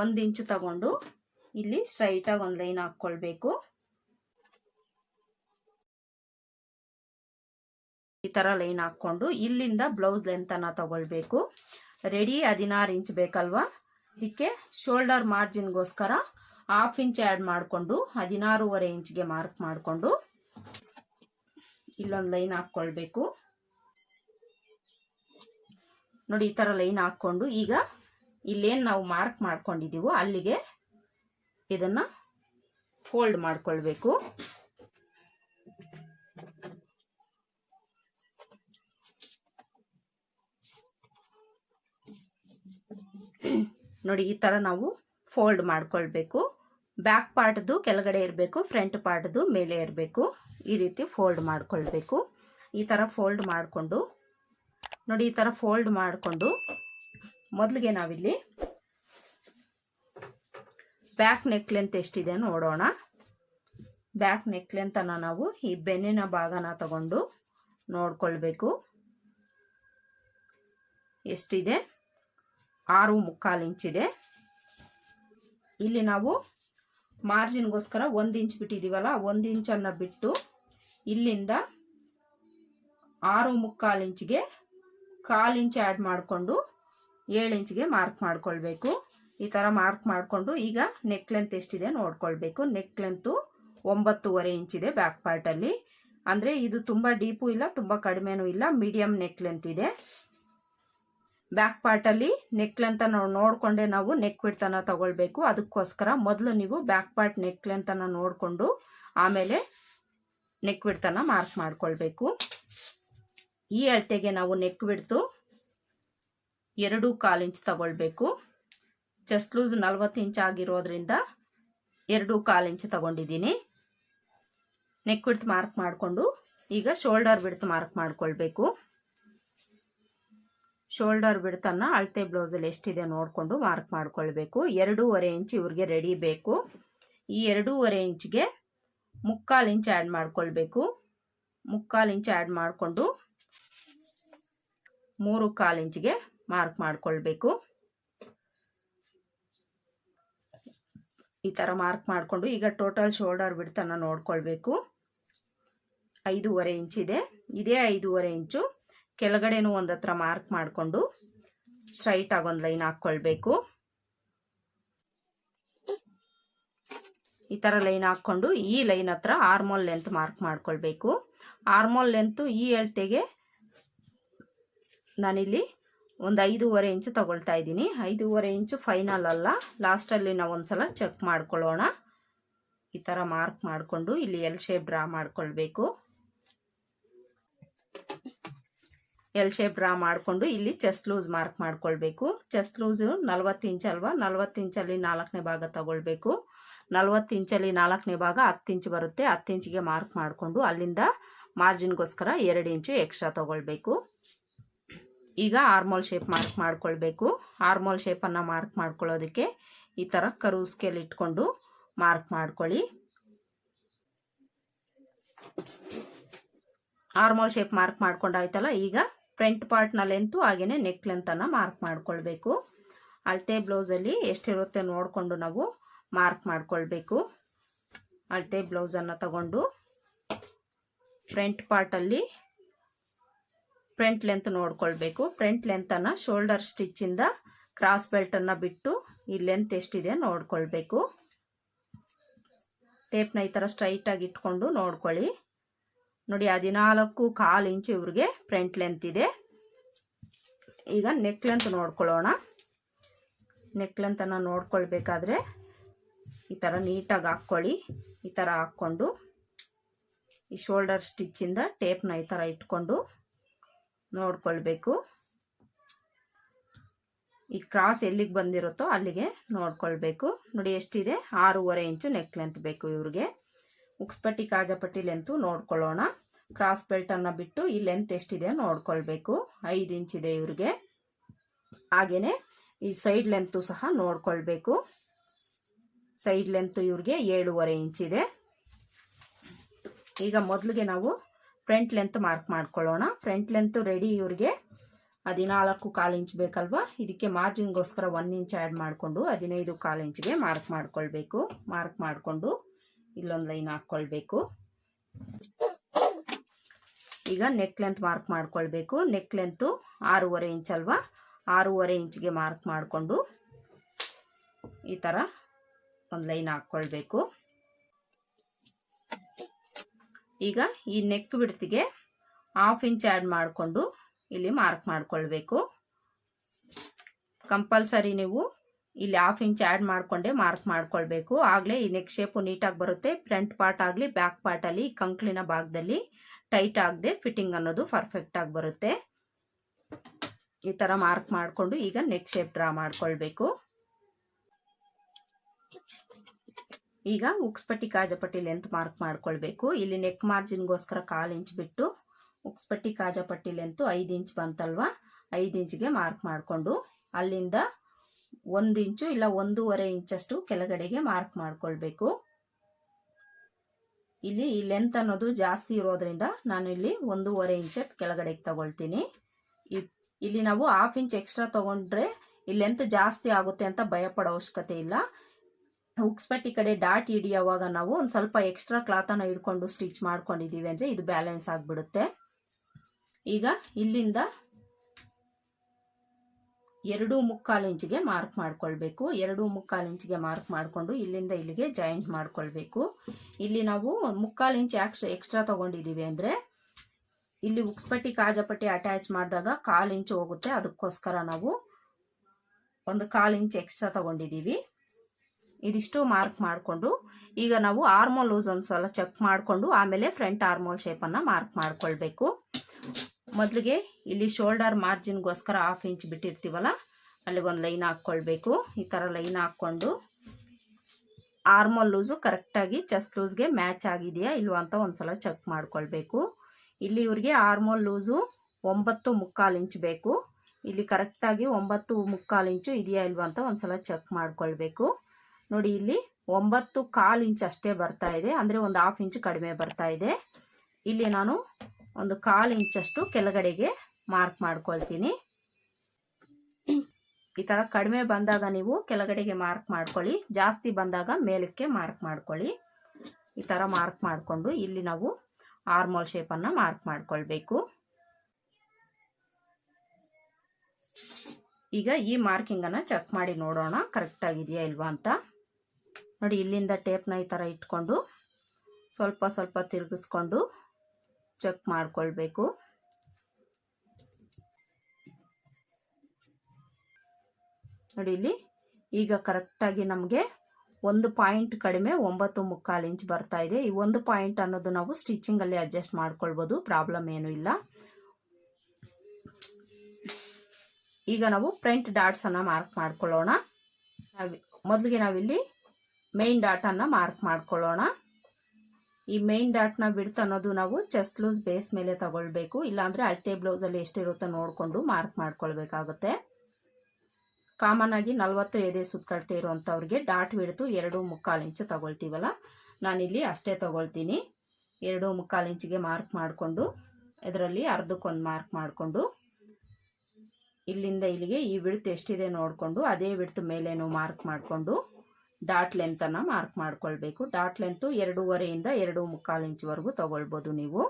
ಒಂದು ಇಂಚು ತಗೊಂಡು ಇಲ್ಲಿ ಸ್ಟ್ರೈಟಾಗಿ ಒಂದು ಲೈನ್ ಹಾಕ್ಕೊಳ್ಬೇಕು. ಈ ಥರ ಲೈನ್ ಹಾಕ್ಕೊಂಡು ಇಲ್ಲಿಂದ ಬ್ಲೌಸ್ ಲೆಂತನ್ನು ತಗೊಳ್ಬೇಕು. ರೆಡಿ ಹದಿನಾರು ಇಂಚ್ ಬೇಕಲ್ವಾ? ಇದಕ್ಕೆ ಶೋಲ್ಡರ್ ಮಾರ್ಜಿನ್ಗೋಸ್ಕರ ಹಾಫ್ ಇಂಚ್ ಆ್ಯಡ್ ಮಾಡಿಕೊಂಡು ಹದಿನಾರೂವರೆ ಇಂಚ್ಗೆ ಮಾರ್ಕ್ ಮಾಡಿಕೊಂಡು ಇಲ್ಲೊಂದು ಲೈನ್ ಹಾಕ್ಕೊಳ್ಬೇಕು. ನೋಡಿ, ಈ ಥರ ಲೈನ್ ಹಾಕ್ಕೊಂಡು ಈಗ ಇಲ್ಲೇನು ನಾವು ಮಾರ್ಕ್ ಮಾಡ್ಕೊಂಡಿದ್ದೀವೋ ಅಲ್ಲಿಗೆ ಇದನ್ನು ಫೋಲ್ಡ್ ಮಾಡ್ಕೊಳ್ಬೇಕು. ನೋಡಿ, ಈ ಥರ ನಾವು ಫೋಲ್ಡ್ ಮಾಡ್ಕೊಳ್ಬೇಕು. ಬ್ಯಾಕ್ ಪಾರ್ಟ್ದು ಕೆಳಗಡೆ ಇರಬೇಕು ಫ್ರಂಟ್ ಪಾರ್ಟ್ದು ಮೇಲೆ ಇರಬೇಕು. ಈ ರೀತಿ ಫೋಲ್ಡ್ ಮಾಡ್ಕೊಳ್ಬೇಕು. ಈ ಥರ ಫೋಲ್ಡ್ ಮಾಡಿಕೊಂಡು, ನೋಡಿ, ಈ ಥರ ಫೋಲ್ಡ್ ಮಾಡಿಕೊಂಡು ಮೊದಲಿಗೆ ನಾವಿಲ್ಲಿ ಬ್ಯಾಕ್ ನೆಕ್ ಲೆಂತ್ ಎಷ್ಟಿದೆ ನೋಡೋಣ. ಬ್ಯಾಕ್ ನೆಕ್ ಲೆಂತನ್ನು ನಾವು ಈ ಬೆನ್ನಿನ ಭಾಗನ ತಗೊಂಡು ನೋಡ್ಕೊಳ್ಬೇಕು. ಎಷ್ಟಿದೆ? ಆರು ಮುಕ್ಕಾಲು ಇಂಚಿದೆ ಇಲ್ಲಿ ನಾವು ಮಾರ್ಜಿನ್ಗೋಸ್ಕರ ಒಂದು ಇಂಚ್ ಬಿಟ್ಟಿದ್ದೀವಲ್ಲ ಒಂದು ಇಂಚನ್ನು ಬಿಟ್ಟು ಇಲ್ಲಿಂದ ಆರು ಮುಕ್ಕಾಲು ಇಂಚಿಗೆ ಕಾಲು ಇಂಚ್ ಆ್ಯಡ್ ಮಾಡಿಕೊಂಡು ಏಳು ಇಂಚ್ಗೆ ಮಾರ್ಕ್ ಮಾಡಿಕೊಳ್ಬೇಕು. ಈ ಥರ ಮಾರ್ಕ್ ಮಾಡಿಕೊಂಡು ಈಗ ನೆಕ್ ಲೆಂತ್ ಎಷ್ಟಿದೆ ನೋಡ್ಕೊಳ್ಬೇಕು. ನೆಕ್ ಲೆಂತು ಒಂಬತ್ತೂವರೆ ಇಂಚಿದೆ ಬ್ಯಾಕ್ ಪಾರ್ಟಲ್ಲಿ ಅಂದರೆ ಇದು ತುಂಬ ಡೀಪು ಇಲ್ಲ, ತುಂಬ ಕಡಿಮೆನೂ ಇಲ್ಲ ಮೀಡಿಯಮ್ ನೆಕ್ ಲೆಂತ್ ಇದೆ. ಬ್ಯಾಕ್ ಪಾರ್ಟಲ್ಲಿ ನೆಕ್ ಲೆಂತ್ ನಾವು ನೋಡಿಕೊಂಡೆ ನಾವು ನೆಕ್ ಬಿಡ್ತನ ತಗೊಳ್ಬೇಕು. ಅದಕ್ಕೋಸ್ಕರ ಮೊದಲು ನೀವು ಬ್ಯಾಕ್ ಪಾರ್ಟ್ ನೆಕ್ ಲೆಂತನ್ನು ನೋಡಿಕೊಂಡು ಆಮೇಲೆ ನೆಕ್ ಬಿಡ್ತನ ಮಾರ್ಕ್ ಮಾಡ್ಕೊಳ್ಬೇಕು. ಈ ಅಳತೆಗೆ ನಾವು ನೆಕ್ ಬಿಡ್ತು ಎರಡು ಕಾಲು ಇಂಚ್ ತಗೊಳ್ಬೇಕು. ಚೆಸ್ಟ್ ಲೂಸ್ ನಲ್ವತ್ತು ಇಂಚ್ ಆಗಿರೋದ್ರಿಂದ ಎರಡು ಕಾಲು ಇಂಚ್ ತಗೊಂಡಿದ್ದೀನಿ. ನೆಕ್ ಬಿಡ್ತು ಮಾರ್ಕ್ ಮಾಡಿಕೊಂಡು ಈಗ ಶೋಲ್ಡರ್ ಬಿಡ್ತು ಮಾರ್ಕ್ ಮಾಡ್ಕೊಳ್ಬೇಕು. ಶೋಲ್ಡರ್ ಬಿಡ್ತನ್ನ ಅಳತೆ ಬ್ಲೌಸಲ್ಲಿ ಎಷ್ಟಿದೆ ನೋಡಿಕೊಂಡು ಮಾರ್ಕ್ ಮಾಡ್ಕೊಳ್ಬೇಕು. ಎರಡೂವರೆ ಇಂಚ್ ಇವ್ರಿಗೆ ರೆಡಿ ಬೇಕು. ಈ ಎರಡೂವರೆ ಇಂಚ್ಗೆ ಮುಕ್ಕಾಲು ಇಂಚ್ ಆ್ಯಡ್ ಮಾಡ್ಕೊಳ್ಬೇಕು. ಮುಕ್ಕಾಲು ಇಂಚ್ ಆ್ಯಡ್ ಮಾಡಿಕೊಂಡು ಮೂರು ಕಾಲು ಇಂಚ್ಗೆ ಮಾರ್ಕ್ ಮಾಡ್ಕೊಳ್ಬೇಕು. ಈ ಥರ ಮಾರ್ಕ್ ಮಾಡಿಕೊಂಡು ಈಗ ಟೋಟಲ್ ಶೋಲ್ಡರ್ ಬಿಡ್ತನ್ನ ನೋಡ್ಕೊಳ್ಬೇಕು. ಐದೂವರೆ ಇಂಚಿದೆ ಇದೇ ಐದೂವರೆ ಇಂಚು ಕೆಳಗಡೆನೂ ಒಂದು ಹತ್ರ ಮಾರ್ಕ್ ಮಾಡಿಕೊಂಡು ಸ್ಟ್ರೈಟಾಗಿ ಒಂದು ಲೈನ್ ಹಾಕ್ಕೊಳ್ಬೇಕು. ಈ ಥರ ಲೈನ್ ಹಾಕ್ಕೊಂಡು ಈ ಲೈನ್ ಹತ್ರ ಆರ್ಮೋಲ್ ಲೆಂತ್ ಮಾರ್ಕ್ ಮಾಡ್ಕೊಳ್ಬೇಕು. ಆರ್ಮೋಲ್ ಲೆಂತು ಈ ಎಳ್ತೆಗೆ ನಾನಿಲ್ಲಿ ಒಂದು ಐದೂವರೆ ಇಂಚು ತಗೊಳ್ತಾ ಇದ್ದೀನಿ. ಐದೂವರೆ ಇಂಚು ಫೈನಲ್ ಅಲ್ಲ. ಲಾಸ್ಟಲ್ಲಿ ನಾವು ಒಂದ್ಸಲ ಚೆಕ್ ಮಾಡ್ಕೊಳ್ಳೋಣ. ಈ ಥರ ಮಾರ್ಕ್ ಮಾಡಿಕೊಂಡು ಇಲ್ಲಿ ಎಲ್ ಶೇಪ್ ಡ್ರಾ ಮಾಡ್ಕೊಳ್ಬೇಕು. ಎಲ್ ಶೇಪ್ ಡ್ರಾ ಮಾಡಿಕೊಂಡು ಇಲ್ಲಿ ಚೆಸ್ಟ್ ಲೂಸ್ ಮಾರ್ಕ್ ಮಾಡ್ಕೊಳ್ಬೇಕು. ಚೆಸ್ಟ್ ಲೂಸು ನಲ್ವತ್ತು ಇಂಚ್ ಅಲ್ವಾ? ನಲ್ವತ್ತು ಇಂಚಲ್ಲಿ ನಾಲ್ಕನೇ ಭಾಗ ತಗೊಳ್ಬೇಕು. ನಲ್ವತ್ತು ಇಂಚಲ್ಲಿ ನಾಲ್ಕನೇ ಭಾಗ ಹತ್ತು ಇಂಚ್ ಬರುತ್ತೆ. ಹತ್ತು ಇಂಚಿಗೆ ಮಾರ್ಕ್ ಮಾಡಿಕೊಂಡು ಅಲ್ಲಿಂದ ಮಾರ್ಜಿನ್ಗೋಸ್ಕರ ಎರಡು ಇಂಚು ಎಕ್ಸ್ಟ್ರಾ ತಗೊಳ್ಬೇಕು. ಈಗ ಆರ್ಮೋಲ್ ಶೇಪ್ ಮಾರ್ಕ್ ಮಾಡ್ಕೊಳ್ಬೇಕು. ಆರ್ಮೋಲ್ ಶೇಪನ್ನು ಮಾರ್ಕ್ ಮಾಡ್ಕೊಳ್ಳೋದಕ್ಕೆ ಈ ಥರ ಕರು ಸ್ಕೇಲ್ ಇಟ್ಕೊಂಡು ಮಾರ್ಕ್ ಮಾಡ್ಕೊಳ್ಳಿ. ಆರ್ಮೋಲ್ ಶೇಪ್ ಮಾರ್ಕ್ ಮಾಡ್ಕೊಂಡಾಯ್ತಲ್ಲ? ಈಗ ಫ್ರಂಟ್ ಪಾರ್ಟ್ನ ಲೆಂತು ಹಾಗೆಯೇ ನೆಕ್ ಲೆಂತನ್ನು ಮಾರ್ಕ್ ಮಾಡ್ಕೊಳ್ಬೇಕು. ಅಳತೆ ಬ್ಲೌಸಲ್ಲಿ ಎಷ್ಟಿರುತ್ತೆ ನೋಡಿಕೊಂಡು ನಾವು ಮಾರ್ಕ್ ಮಾಡ್ಕೊಳ್ಬೇಕು. ಅಳತೆ ಬ್ಲೌಸನ್ನು ತಗೊಂಡು ಫ್ರಂಟ್ ಪಾರ್ಟಲ್ಲಿ ಫ್ರಂಟ್ ಲೆಂತ್ ನೋಡ್ಕೊಳ್ಬೇಕು. ಫ್ರಂಟ್ ಲೆಂತನ್ನು ಶೋಲ್ಡರ್ ಸ್ಟಿಚ್ಚಿಂದ ಕ್ರಾಸ್ ಬೆಲ್ಟನ್ನು ಬಿಟ್ಟು ಈ ಲೆಂತ್ ಎಷ್ಟಿದೆ ನೋಡ್ಕೊಳ್ಬೇಕು. ಟೇಪ್ನ ಈ ಥರ ಸ್ಟ್ರೈಟಾಗಿ ಇಟ್ಕೊಂಡು ನೋಡ್ಕೊಳ್ಳಿ. ನೋಡಿ, ಹದಿನಾಲ್ಕು ಕಾಲು ಇಂಚು ಇವ್ರಿಗೆ ಫ್ರಂಟ್ ಲೆಂತ್ ಇದೆ. ಈಗ ನೆಕ್ ಲೆಂತ್ ನೋಡ್ಕೊಳ್ಳೋಣ. ನೆಕ್ ಲೆಂತನ್ನು ನೋಡ್ಕೊಳ್ಬೇಕಾದ್ರೆ ಈ ಥರ ನೀಟಾಗಿ ಹಾಕ್ಕೊಳ್ಳಿ. ಈ ಥರ ಹಾಕ್ಕೊಂಡು ಈ ಶೋಲ್ಡರ್ ಸ್ಟಿಚ್ಚಿಂದ ಟೇಪ್ನ ಈ ಥರ ಇಟ್ಕೊಂಡು ನೋಡ್ಕೊಳ್ಬೇಕು. ಈ ಕ್ರಾಸ್ ಎಲ್ಲಿಗೆ ಬಂದಿರುತ್ತೋ ಅಲ್ಲಿಗೆ ನೋಡ್ಕೊಳ್ಬೇಕು. ನೋಡಿ, ಎಷ್ಟಿದೆ? ಆರೂವರೆ ಇಂಚು ನೆಕ್ ಲೆಂತ್ ಬೇಕು ಇವ್ರಿಗೆ. ಉಕ್ಸ್ಪಟ್ಟಿ ಕಾಜಪಟ್ಟಿ ಲೆಂತು ನೋಡ್ಕೊಳ್ಳೋಣ. ಕ್ರಾಸ್ ಬೆಲ್ಟನ್ನು ಬಿಟ್ಟು ಈ ಲೆಂತ್ ಎಷ್ಟಿದೆ ನೋಡ್ಕೊಳ್ಬೇಕು. ಐದು ಇದೆ ಇವ್ರಿಗೆ. ಹಾಗೆಯೇ ಈ ಸೈಡ್ ಲೆಂತು ಸಹ ನೋಡ್ಕೊಳ್ಬೇಕು. ಸೈಡ್ ಲೆಂತ್ ಇವ್ರಿಗೆ ಏಳುವರೆ ಇದೆ. ಈಗ ಮೊದಲಿಗೆ ನಾವು ಫ್ರಂಟ್ ಲೆಂತ್ ಮಾರ್ಕ್ ಮಾಡ್ಕೊಳ್ಳೋಣ. ಫ್ರಂಟ್ ಲೆಂತ್ ರೆಡಿ ಇವ್ರಿಗೆ ಹದಿನಾಲ್ಕು ಕಾಲು ಇಂಚ್ ಬೇಕಲ್ವಾ? ಇದಕ್ಕೆ ಮಾರ್ಜಿನ್ಗೋಸ್ಕರ ಒನ್ ಇಂಚ್ ಆ್ಯಡ್ ಮಾಡಿಕೊಂಡು ಹದಿನೈದು ಕಾಲು ಇಂಚ್ಗೆ ಮಾರ್ಕ್ ಮಾಡ್ಕೊಳ್ಬೇಕು. ಮಾರ್ಕ್ ಮಾಡಿಕೊಂಡು ಇಲ್ಲೊಂದು ಲೈನ್ ಹಾಕ್ಕೊಳ್ಬೇಕು ಈಗ ನೆಕ್ ಲೆಂತ್ ಮಾರ್ಕ್ ಮಾಡ್ಕೊಳ್ಬೇಕು. ನೆಕ್ ಲೆಂತು ಆರೂವರೆ ಇಂಚ್ ಅಲ್ವಾ? ಆರೂವರೆ ಇಂಚ್ಗೆ ಮಾರ್ಕ್ ಮಾಡಿಕೊಂಡು ಈ ಥರ ಒಂದು ಲೈನ್ ಹಾಕ್ಕೊಳ್ಬೇಕು ಈಗ ಈ ನೆಕ್ ಬಿಡ್ತಿಗೆ ಹಾಫ್ ಇಂಚ್ ಆ್ಯಡ್ ಮಾಡಿಕೊಂಡು ಇಲ್ಲಿ ಮಾರ್ಕ್ ಮಾಡಿಕೊಳ್ಬೇಕು. ಕಂಪಲ್ಸರಿ ನೀವು ಇಲ್ಲಿ ಹಾಫ್ ಇಂಚ್ ಆ್ಯಡ್ ಮಾಡಿಕೊಂಡೆ ಮಾರ್ಕ್ ಮಾಡ್ಕೊಳ್ಬೇಕು. ಆಗಲೇ ಈ ನೆಕ್ ಶೇಪು ನೀಟಾಗಿ ಬರುತ್ತೆ. ಫ್ರಂಟ್ ಪಾರ್ಟ್ ಆಗಲಿ ಬ್ಯಾಕ್ ಪಾರ್ಟಲ್ಲಿ ಕಂಕ್ಲಿನ ಭಾಗದಲ್ಲಿ ಟೈಟ್ ಆಗದೆ ಫಿಟ್ಟಿಂಗ್ ಅನ್ನೋದು ಪರ್ಫೆಕ್ಟಾಗಿ ಬರುತ್ತೆ. ಈ ಥರ ಮಾರ್ಕ್ ಮಾಡಿಕೊಂಡು ಈಗ ನೆಕ್ ಶೇಪ್ ಡ್ರಾ ಮಾಡ್ಕೊಳ್ಬೇಕು. ಈಗ ಉಕ್ಸ್ಪಟ್ಟಿ ಕಾಜಪಟ್ಟಿ ಲೆಂತ್ ಮಾರ್ಕ್ ಮಾಡ್ಕೊಳ್ಬೇಕು. ಇಲ್ಲಿ ನೆಕ್ ಮಾರ್ಜಿನ್ಗೋಸ್ಕರ ಕಾಲು ಇಂಚ್ ಬಿಟ್ಟು ಉಕ್ಸ್ಪಟ್ಟಿ ಕಾಜಪಟ್ಟಿ ಲೆಂತು ಐದು ಇಂಚ್ ಬಂತಲ್ವ? ಐದು ಇಂಚ್ಗೆ ಮಾರ್ಕ್ ಮಾಡಿಕೊಂಡು ಅಲ್ಲಿಂದ ಒಂದು ಇಂಚು ಇಲ್ಲ ಒಂದೂವರೆ ಇಂಚಷ್ಟು ಕೆಳಗಡೆಗೆ ಮಾರ್ಕ್ ಮಾಡ್ಕೊಳ್ಬೇಕು. ಇಲ್ಲಿ ಈ ಲೆಂತ್ ಅನ್ನೋದು ಜಾಸ್ತಿ ಇರೋದ್ರಿಂದ ನಾನು ಇಲ್ಲಿ ಒಂದೂವರೆ ಇಂಚ್ ಕೆಳಗಡೆಗೆ ತಗೊಳ್ತೀನಿ. ಇಲ್ಲಿ ನಾವು ಹಾಫ್ ಇಂಚ್ ಎಕ್ಸ್ಟ್ರಾ ತಗೊಂಡ್ರೆ ಈ ಲೆಂತ್ ಜಾಸ್ತಿ ಆಗುತ್ತೆ ಅಂತ ಭಯ ಪಡೋ ಅವಶ್ಯಕತೆ ಇಲ್ಲ. ಉಕ್ಸ್ಪಟ್ಟಿ ಕಡೆ ಡಾಟ್ ಹಿಡಿಯೋವಾಗ ನಾವು ಒಂದು ಸ್ವಲ್ಪ ಎಕ್ಸ್ಟ್ರಾ ಕ್ಲಾತನ್ನು ಹಿಡ್ಕೊಂಡು ಸ್ಟಿಚ್ ಮಾಡ್ಕೊಂಡಿದ್ದೀವಿ ಅಂದರೆ ಇದು ಬ್ಯಾಲೆನ್ಸ್ ಆಗಿಬಿಡುತ್ತೆ. ಈಗ ಇಲ್ಲಿಂದ ಎರಡು ಮುಕ್ಕಾಲು ಇಂಚಿಗೆ ಮಾರ್ಕ್ ಮಾಡ್ಕೊಳ್ಬೇಕು. ಎರಡು ಮುಕ್ಕಾಲು ಇಂಚಿಗೆ ಮಾರ್ಕ್ ಮಾಡಿಕೊಂಡು ಇಲ್ಲಿಂದ ಇಲ್ಲಿಗೆ ಜಾಯಿಂಟ್ ಮಾಡ್ಕೊಳ್ಬೇಕು. ಇಲ್ಲಿ ನಾವು ಮುಕ್ಕಾಲು ಇಂಚ್ ಎಕ್ಸ್ಟ್ರಾ ಎಕ್ಸ್ಟ್ರಾ ತೊಗೊಂಡಿದ್ದೀವಿ ಅಂದರೆ ಇಲ್ಲಿ ಉಕ್ಸ್ಪಟ್ಟಿ ಕಾಜಪಟ್ಟಿ ಅಟ್ಯಾಚ್ ಮಾಡಿದಾಗ ಕಾಲು ಇಂಚು ಹೋಗುತ್ತೆ. ಅದಕ್ಕೋಸ್ಕರ ನಾವು ಒಂದು ಕಾಲು ಇಂಚ್ ಎಕ್ಸ್ಟ್ರಾ ತೊಗೊಂಡಿದ್ದೀವಿ. ಇದಿಷ್ಟು ಮಾರ್ಕ್ ಮಾಡಿಕೊಂಡು ಈಗ ನಾವು ಆರ್ಮೋಲ್ ಲೂಸ್ ಒಂದು ಸಲ ಚೆಕ್ ಮಾಡಿಕೊಂಡು ಆಮೇಲೆ ಫ್ರಂಟ್ ಆರ್ಮೋಲ್ ಶೇಪನ್ನು ಮಾರ್ಕ್ ಮಾಡ್ಕೊಳ್ಬೇಕು. ಮೊದಲಿಗೆ ಇಲ್ಲಿ ಶೋಲ್ಡರ್ ಮಾರ್ಜಿನ್ಗೋಸ್ಕರ ಹಾಫ್ ಇಂಚ್ ಬಿಟ್ಟಿರ್ತೀವಲ್ಲ, ಅಲ್ಲಿ ಒಂದು ಲೈನ್ ಹಾಕ್ಕೊಳ್ಬೇಕು. ಈ ಥರ ಲೈನ್ ಹಾಕ್ಕೊಂಡು ಆರ್ಮಲ್ ಲೂಸು ಕರೆಕ್ಟಾಗಿ ಚೆಸ್ಟ್ ಲೂಸ್ಗೆ ಮ್ಯಾಚ್ ಆಗಿದೆಯಾ ಇಲ್ವಾ ಅಂತ ಒಂದ್ಸಲ ಚೆಕ್ ಮಾಡ್ಕೊಳ್ಬೇಕು. ಇಲ್ಲಿ ಇವ್ರಿಗೆ ಆರ್ಮೋಲ್ ಲೂಸು ಒಂಬತ್ತು ಮುಕ್ಕಾಲು ಇಂಚ್ ಬೇಕು. ಇಲ್ಲಿ ಕರೆಕ್ಟಾಗಿ ಒಂಬತ್ತು ಮುಕ್ಕಾಲು ಇಂಚು ಇದೆಯಾ ಇಲ್ವಾ ಅಂತ ಒಂದ್ಸಲ ಚೆಕ್ ಮಾಡ್ಕೊಳ್ಬೇಕು. ನೋಡಿ, ಇಲ್ಲಿ ಒಂಬತ್ತು ಕಾಲು ಇಂಚ್ ಅಷ್ಟೇ ಬರ್ತಾ ಇದೆ, ಅಂದರೆ ಒಂದು ಹಾಫ್ ಇಂಚ್ ಕಡಿಮೆ ಬರ್ತಾ ಇದೆ. ಇಲ್ಲಿ ನಾನು ಒಂದು ಕಾಲು ಇಂಚಷ್ಟು ಕೆಳಗಡೆಗೆ ಮಾರ್ಕ್ ಮಾಡ್ಕೊಳ್ತೀನಿ. ಈ ಥರ ಕಡಿಮೆ ಬಂದಾಗ ನೀವು ಕೆಳಗಡೆಗೆ ಮಾರ್ಕ್ ಮಾಡ್ಕೊಳ್ಳಿ, ಜಾಸ್ತಿ ಬಂದಾಗ ಮೇಲಕ್ಕೆ ಮಾರ್ಕ್ ಮಾಡ್ಕೊಳ್ಳಿ. ಈ ಥರ ಮಾರ್ಕ್ ಮಾಡಿಕೊಂಡು ಇಲ್ಲಿ ನಾವು ಆರ್ಮೋಲ್ ಶೇಪನ್ನು ಮಾರ್ಕ್ ಮಾಡ್ಕೊಳ್ಬೇಕು. ಈಗ ಈ ಮಾರ್ಕಿಂಗನ್ನು ಚೆಕ್ ಮಾಡಿ ನೋಡೋಣ ಕರೆಕ್ಟಾಗಿದೆಯಾ ಇಲ್ವಾ ಅಂತ. ನೋಡಿ, ಇಲ್ಲಿಂದ ಟೇಪ್ನ ಈ ಥರ ಇಟ್ಕೊಂಡು ಸ್ವಲ್ಪ ಸ್ವಲ್ಪ ತಿರುಗಿಸ್ಕೊಂಡು ಚೆಕ್ ಮಾಡ್ಕೊಳ್ಬೇಕು. ನೋಡಿ ಇಲ್ಲಿ, ಈಗ ಕರೆಕ್ಟಾಗಿ ನಮಗೆ ಒಂದು ಪಾಯಿಂಟ್ ಕಡಿಮೆ ಒಂಬತ್ತು ಮುಕ್ಕಾಲು ಇಂಚ್ ಬರ್ತಾ ಇದೆ. ಈ ಒಂದು ಪಾಯಿಂಟ್ ಅನ್ನೋದು ನಾವು ಸ್ಟಿಚಿಂಗಲ್ಲಿ ಅಡ್ಜಸ್ಟ್ ಮಾಡ್ಕೊಳ್ಬೋದು ಪ್ರಾಬ್ಲಮ್ ಏನೂ ಇಲ್ಲ. ಈಗ ನಾವು ಫ್ರಂಟ್ ಡಾಟ್ಸನ್ನು ಮಾರ್ಕ್ ಮಾಡ್ಕೊಳ್ಳೋಣ. ಮೊದಲಿಗೆ ನಾವಿಲ್ಲಿ ಮೇನ್ ಡಾಟನ್ನು ಮಾರ್ಕ್ ಮಾಡ್ಕೊಳ್ಳೋಣ. ಈ ಮೇನ್ ಡಾಟ್ನ ಬಿಡ್ತ ಅನ್ನೋದು ನಾವು ಚೆಸ್ಟ್ ಲೂಸ್ ಬೇಸ್ ಮೇಲೆ ತಗೊಳ್ಬೇಕು. ಇಲ್ಲಾಂದರೆ ಅಳತೆ ಬ್ಲೌಸಲ್ಲಿ ಎಷ್ಟಿರುತ್ತೋ ನೋಡಿಕೊಂಡು ಮಾರ್ಕ್ ಮಾಡ್ಕೊಳ್ಬೇಕಾಗುತ್ತೆ. ಕಾಮನ್ ಆಗಿ ನಲ್ವತ್ತು ಎದೆ ಸುತ್ತಳತೆ ಇರುವಂಥವ್ರಿಗೆ ಡಾಟ್ ಬಿಡ್ತು ಎರಡು ಮುಕ್ಕಾಲು ಇಂಚು ತಗೊಳ್ತೀವಲ್ಲ? ನಾನಿಲ್ಲಿ ಅಷ್ಟೇ ತಗೊಳ್ತೀನಿ. ಎರಡು ಮುಕ್ಕಾಲು ಇಂಚಿಗೆ ಮಾರ್ಕ್ ಮಾಡಿಕೊಂಡು, ಇದರಲ್ಲಿ ಅರ್ಧಕ್ಕೊಂದು ಮಾರ್ಕ್ ಮಾಡಿಕೊಂಡು, ಇಲ್ಲಿಂದ ಇಲ್ಲಿಗೆ ಈ ಬಿಡ್ತು ಎಷ್ಟಿದೆ ನೋಡಿಕೊಂಡು, ಅದೇ ಬಿಡ್ತು ಮೇಲೇನು ಮಾರ್ಕ್ ಮಾಡಿಕೊಂಡು ಡಾಟ್ ಲೆಂತನ್ನು ಮಾರ್ಕ್ ಮಾಡ್ಕೊಳ್ಬೇಕು. ಡಾಟ್ ಲೆಂತು ಎರಡೂವರೆಯಿಂದ ಎರಡು ಮುಕ್ಕಾಲು ಇಂಚ್ವರೆಗೂ ತಗೊಳ್ಬೋದು ನೀವು.